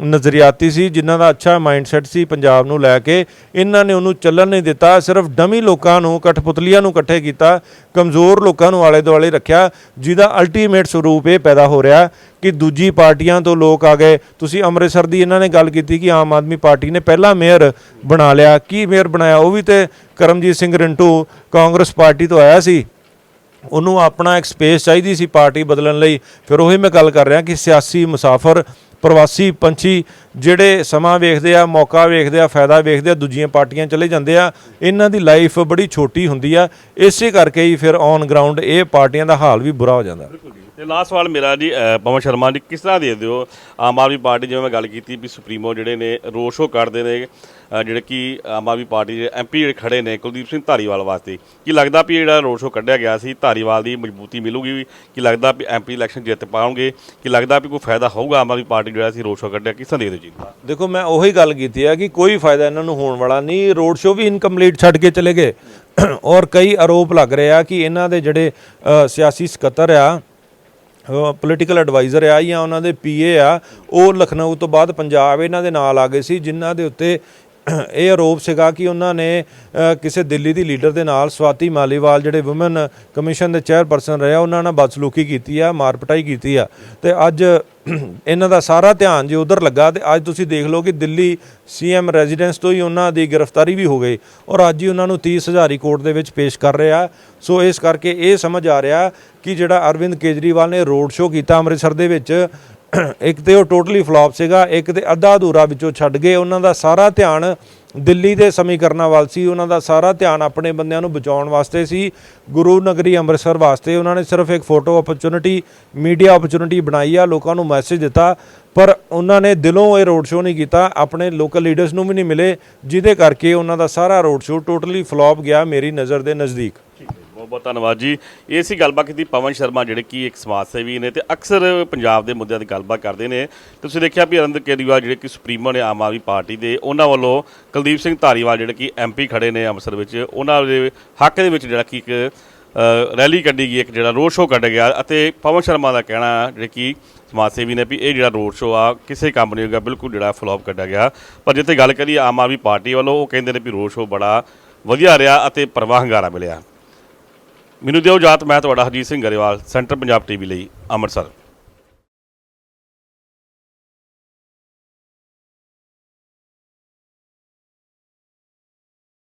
ਨਜ਼ਰੀਆਤੀ ਸੀ, ਜਿਨ੍ਹਾਂ ਦਾ ਅੱਛਾ ਮਾਈਂਡਸੈਟ ਸੀ ਪੰਜਾਬ ਨੂੰ ਲੈ ਕੇ। ਇਹਨਾਂ ਨੇ ਉਹਨੂੰ ਚੱਲਣ ਨਹੀਂ ਦਿੱਤਾ, ਸਿਰਫ ਡਮੀ ਲੋਕਾਂ ਨੂੰ, ਕਠਪੁਤਲੀਆਂ ਨੂੰ ਇਕੱਠੇ ਕੀਤਾ, ਕਮਜ਼ੋਰ ਲੋਕਾਂ ਨੂੰ ਆਲੇ ਦੁਆਲੇ ਰੱਖਿਆ, ਜਿਹਦਾ ਅਲਟੀਮੇਟ ਸਰੂਪ ਇਹ ਪੈਦਾ ਹੋ ਰਿਹਾ ਕਿ ਦੂਜੀ ਪਾਰਟੀਆਂ ਤੋਂ ਲੋਕ ਆ ਗਏ। ਤੁਸੀਂ ਅੰਮ੍ਰਿਤਸਰ ਦੀ ਇਹਨਾਂ ਨੇ ਗੱਲ ਕੀਤੀ ਕਿ ਆਮ ਆਦਮੀ ਪਾਰਟੀ ਨੇ ਪਹਿਲਾ ਮੇਅਰ ਬਣਾ ਲਿਆ। ਕੀ ਮੇਅਰ ਬਣਾਇਆ? ਉਹ ਵੀ ਤੇ ਕਰਮਜੀਤ ਸਿੰਘ ਰਿੰਟੂ ਕਾਂਗਰਸ ਪਾਰਟੀ ਤੋਂ ਆਇਆ ਸੀ। ਉਹਨੂੰ ਆਪਣਾ ਇੱਕ ਸਪੇਸ ਚਾਹੀਦੀ ਸੀ ਪਾਰਟੀ ਬਦਲਣ ਲਈ। ਫਿਰ ਉਹੀ ਮੈਂ ਗੱਲ ਕਰ ਰਿਹਾ ਕਿ ਸਿਆਸੀ ਮੁਸਾਫਰ ਪ੍ਰਵਾਸੀ ਪੰਛੀ ਜਿਹੜੇ ਸਮਾਂ ਵੇਖਦੇ ਆ, ਮੌਕਾ ਵੇਖਦੇ ਆ, ਫਾਇਦਾ ਵੇਖਦੇ ਆ, ਦੂਜੀਆਂ ਪਾਰਟੀਆਂ ਚਲੇ ਜਾਂਦੇ ਆ, ਇਹਨਾਂ ਦੀ ਲਾਈਫ ਬੜੀ ਛੋਟੀ ਹੁੰਦੀ ਆ। ਇਸੇ ਕਰਕੇ ਹੀ ਫਿਰ ਔਨ ਗਰਾਊਂਡ ਇਹ ਪਾਰਟੀਆਂ ਦਾ ਹਾਲ ਵੀ ਬੁਰਾ ਹੋ ਜਾਂਦਾ। ਤੇ ਲਾਸਟ ਸਵਾਲ ਮੇਰਾ ਜੀ ਪਵਨ ਸ਼ਰਮਾ ਜੀ, ਕਿਸ ਤਰ੍ਹਾਂ ਦੇ ਦਿਓ ਆਮ ਆਦਮੀ ਪਾਰਟੀ ਜਿਵੇਂ ਮੈਂ ਗੱਲ ਕੀਤੀ ਵੀ ਸੁਪਰੀਮੋ ਜਿਹੜੇ ਨੇ ਰੋਡ ਸ਼ੋਅ ਕੱਢਦੇ ਨੇ ਜਿਹੜੇ ਕਿ ਆਮ ਆਦਮੀ ਪਾਰਟੀ ਦੇ ਐਮਪੀ ਜਿਹੜੇ ਖੜੇ ਨੇ, ਕੁਲਦੀਪ ਸਿੰਘ ਧਾਰੀਵਾਲ ਵਾਸਤੇ, ਕੀ ਲੱਗਦਾ ਵੀ ਜਿਹੜਾ ਰੋਡ ਸ਼ੋਅ ਕੱਢਿਆ ਗਿਆ ਸੀ, ਧਾਰੀਵਾਲ ਦੀ ਮਜ਼ਬੂਤੀ ਮਿਲੂਗੀ ਕੀ ਲੱਗਦਾ ਵੀ ਐਮਪੀ ਇਲੈਕਸ਼ਨ ਜਿੱਤ ਪਾਉਣਗੇ? ਕੀ ਲੱਗਦਾ ਵੀ ਕੋਈ ਫਾਇਦਾ ਹੋਊਗਾ ਆਮ ਆਦਮੀ ਪਾਰਟੀ ਜਿਹੜਾ ਸੀ ਰੋਡ ਸ਼ੋਅ ਕੱਢਿਆ? ਕਿਸ ਤਰ੍ਹਾਂ ਦੇ ਦਿਓ ਜੀ ਦੇਖੋ, ਮੈਂ ਉਹੀ ਗੱਲ ਕੀਤੀ ਹੈ ਕਿ ਕੋਈ ਫਾਇਦਾ ਇਹਨਾਂ ਨੂੰ ਹੋਣ ਵਾਲਾ ਨਹੀਂ। ਰੋਡ ਸ਼ੋਅ ਵੀ ਇਨਕੰਪਲੀਟ ਛੱਡ ਕੇ ਚਲੇ ਗਏ। ਔਰ ਕਈ ਆਰੋਪ ਲੱਗ ਰਹੇ ਆ ਕਿ ਇਹਨਾਂ ਦੇ ਜਿਹੜੇ ਸਿਆਸੀ ਸਕੱਤਰ ਆ ਪੋਲੀਟੀਕਲ ਐਡਵਾਈਜ਼ਰ ਆ ਜਾਂ ਉਹਨਾਂ ਦੇ ਪੀਏ ਆ, ਉਹ ਲਖਨਊ ਤੋਂ ਬਾਅਦ ਪੰਜਾਬ ਇਹਨਾਂ ਦੇ ਨਾਲ ਆ ਗਏ ਸੀ, ਜਿਨ੍ਹਾਂ ਦੇ ਉੱਤੇ ਇਹ ਆਰੋਪ ਸੀਗਾ ਕਿ ਉਹਨਾਂ ਨੇ ਕਿਸੇ ਦਿੱਲੀ ਦੀ ਲੀਡਰ ਦੇ ਨਾਲ ਸਵਾਤੀ ਮਾਲੀਵਾਲ ਜਿਹੜੇ ਔਮਨ ਕਮਿਸ਼ਨ ਦੇ ਚੇਅਰਪਰਸਨ ਰਹੇ ਆ, ਉਹਨਾਂ ਨਾਲ ਬਦਸਲੂਕੀ ਕੀਤੀ ਆ, ਮਾਰਪਟਾਈ ਕੀਤੀ ਆ। ਤੇ ਅੱਜ ਇਹਨਾਂ ਦਾ ਸਾਰਾ ਧਿਆਨ ਜੇ ਉਧਰ ਲੱਗਾ, ਤੇ ਅੱਜ ਤੁਸੀਂ ਦੇਖ ਲਓ ਕਿ ਦਿੱਲੀ ਸੀਐਮ ਰੈਜ਼ੀਡੈਂਸ ਤੋਂ ਹੀ ਉਹਨਾਂ ਦੀ ਗ੍ਰਿਫਤਾਰੀ ਵੀ ਹੋ ਗਈ ਔਰ ਅੱਜ ਹੀ ਉਹਨਾਂ ਨੂੰ 30 ਹਜ਼ਾਰੀ ਕੋਰਟ ਦੇ ਵਿੱਚ ਪੇਸ਼ ਕਰ ਰਿਹਾ। ਸੋ ਇਸ ਕਰਕੇ ਇਹ ਸਮਝ ਆ ਰਿਹਾ ਕਿ ਜਿਹੜਾ ਅਰਵਿੰਦ ਕੇਜਰੀਵਾਲ ਨੇ ਰੋਡ ਸ਼ੋਅ ਕੀਤਾ ਅੰਮ੍ਰਿਤਸਰ ਦੇ ਵਿੱਚ ਇੱਕ ਤੇ ਉਹ ਟੋਟਲੀ ਫਲॉप ਸੀਗਾ, ਇੱਕ ਤੇ ਅੱਧਾ ਅਧੂਰਾ ਵਿੱਚੋਂ ਛੱਡ ਗਏ। ਉਹਨਾਂ ਦਾ ਸਾਰਾ ਧਿਆਨ ਦਿੱਲੀ ਦੇ ਸਮੀਕਰਨਾਂ ਵੱਲ ਸੀ। ਉਹਨਾਂ ਦਾ ਸਾਰਾ ਧਿਆਨ ਆਪਣੇ ਬੰਦਿਆਂ ਨੂੰ ਬਚਾਉਣ ਵਾਸਤੇ ਸੀ। ਗੁਰੂ ਨਗਰੀ ਅੰਮ੍ਰਿਤਸਰ ਵਾਸਤੇ ਉਹਨਾਂ ਨੇ ਸਿਰਫ ਇੱਕ ਫੋਟੋ ਓਪਰਚੁਨਿਟੀ ਮੀਡੀਆ ਓਪਰਚੁਨਿਟੀ ਬਣਾਈ ਆ, ਲੋਕਾਂ ਨੂੰ ਮੈਸੇਜ ਦਿੱਤਾ। ਪਰ ਉਹਨਾਂ ਨੇ ਦਿਲੋਂ ਇਹ ਰੋਡ ਸ਼ੋਅ ਨਹੀਂ ਕੀਤਾ। ਆਪਣੇ ਲੋਕਲ ਲੀਡਰਸ ਨੂੰ ਵੀ ਨਹੀਂ ਮਿਲੇ, ਜਿਹਦੇ ਕਰਕੇ ਉਹਨਾਂ ਦਾ ਸਾਰਾ ਰੋਡ ਸ਼ੋਅ ਟੋਟਲੀ ਫਲॉप ਗਿਆ ਮੇਰੀ ਨਜ਼ਰ ਦੇ ਨਜ਼ਦੀਕ। ਬਹੁਤ ਬਹੁਤ ਧੰਨਵਾਦ ਜੀ। ਇਹ ਸੀ ਗੱਲਬਾਤ ਕੀਤੀ ਪਵਨ ਸ਼ਰਮਾ, ਜਿਹੜੇ ਕਿ ਇੱਕ ਸਮਾਜ ਸੇਵੀ ਨੇ ਤੇ ਅਕਸਰ ਪੰਜਾਬ ਦੇ ਮੁੱਦਿਆਂ ਦੀ ਗੱਲਬਾਤ ਕਰਦੇ ਨੇ। ਤੁਸੀਂ ਦੇਖਿਆ ਵੀ ਅਰਵਿੰਦ ਕੇਜਰੀਵਾਲ, ਜਿਹੜੇ ਕਿ ਸੁਪਰੀਮੋ ਨੇ ਆਮ ਆਦਮੀ ਪਾਰਟੀ ਦੇ, ਉਹਨਾਂ ਵੱਲੋਂ ਕੁਲਦੀਪ ਸਿੰਘ ਧਾਰੀਵਾਲ, ਜਿਹੜੇ ਕਿ ਐਮਪੀ ਖੜੇ ਨੇ ਅੰਮ੍ਰਿਤਸਰ ਵਿੱਚ, ਉਹਨਾਂ ਦੇ ਹੱਕ ਦੇ ਵਿੱਚ ਜਿਹੜਾ ਕਿ ਇੱਕ ਰੈਲੀ ਕੱਢੀ ਗਈ, ਇੱਕ ਜਿਹੜਾ ਰੋਡ ਸ਼ੋਅ ਕੱਢਿਆ ਗਿਆ ਅਤੇ ਪਵਨ ਸ਼ਰਮਾ ਦਾ ਕਹਿਣਾ ਜਿਹੜੇ ਕਿ ਸਮਾਜ ਸੇਵੀ ਨੇ ਵੀ ਇਹ ਜਿਹੜਾ ਰੋਡ ਸ਼ੋਅ ਆ, ਕਿਸੇ ਕੰਮ ਨਹੀਂ ਹੋਗਾ ਬਿਲਕੁਲ ਜਿਹੜਾ ਫਲॉप ਕੱਢਿਆ ਗਿਆ। ਪਰ ਜਿੱਥੇ ਗੱਲ ਕਰੀ ਆਮ ਆਦਮੀ ਪਾਰਟੀ ਵੱਲੋਂ, ਉਹ ਕਹਿੰਦੇ ਨੇ ਵੀ ਰੋਡ ਸ਼ੋਅ ਬੜਾ ਵਧੀਆ ਰਿਹਾ ਅਤੇ ਪਰਵਾਹ ਹੰਗਾਰਾ ਮਿਲਿਆ। ਮੈਨੂੰ ਦਿਓ ਜਾਤ ਮੈਂ ਤੁਹਾਡਾ ਹਰਜੀਤ ਸਿੰਘ ਗਰੇਵਾਲ ਸੈਂਟਰ ਪੰਜਾਬ ਟੀਵੀ ਲਈ ਅੰਮ੍ਰਿਤਸਰ।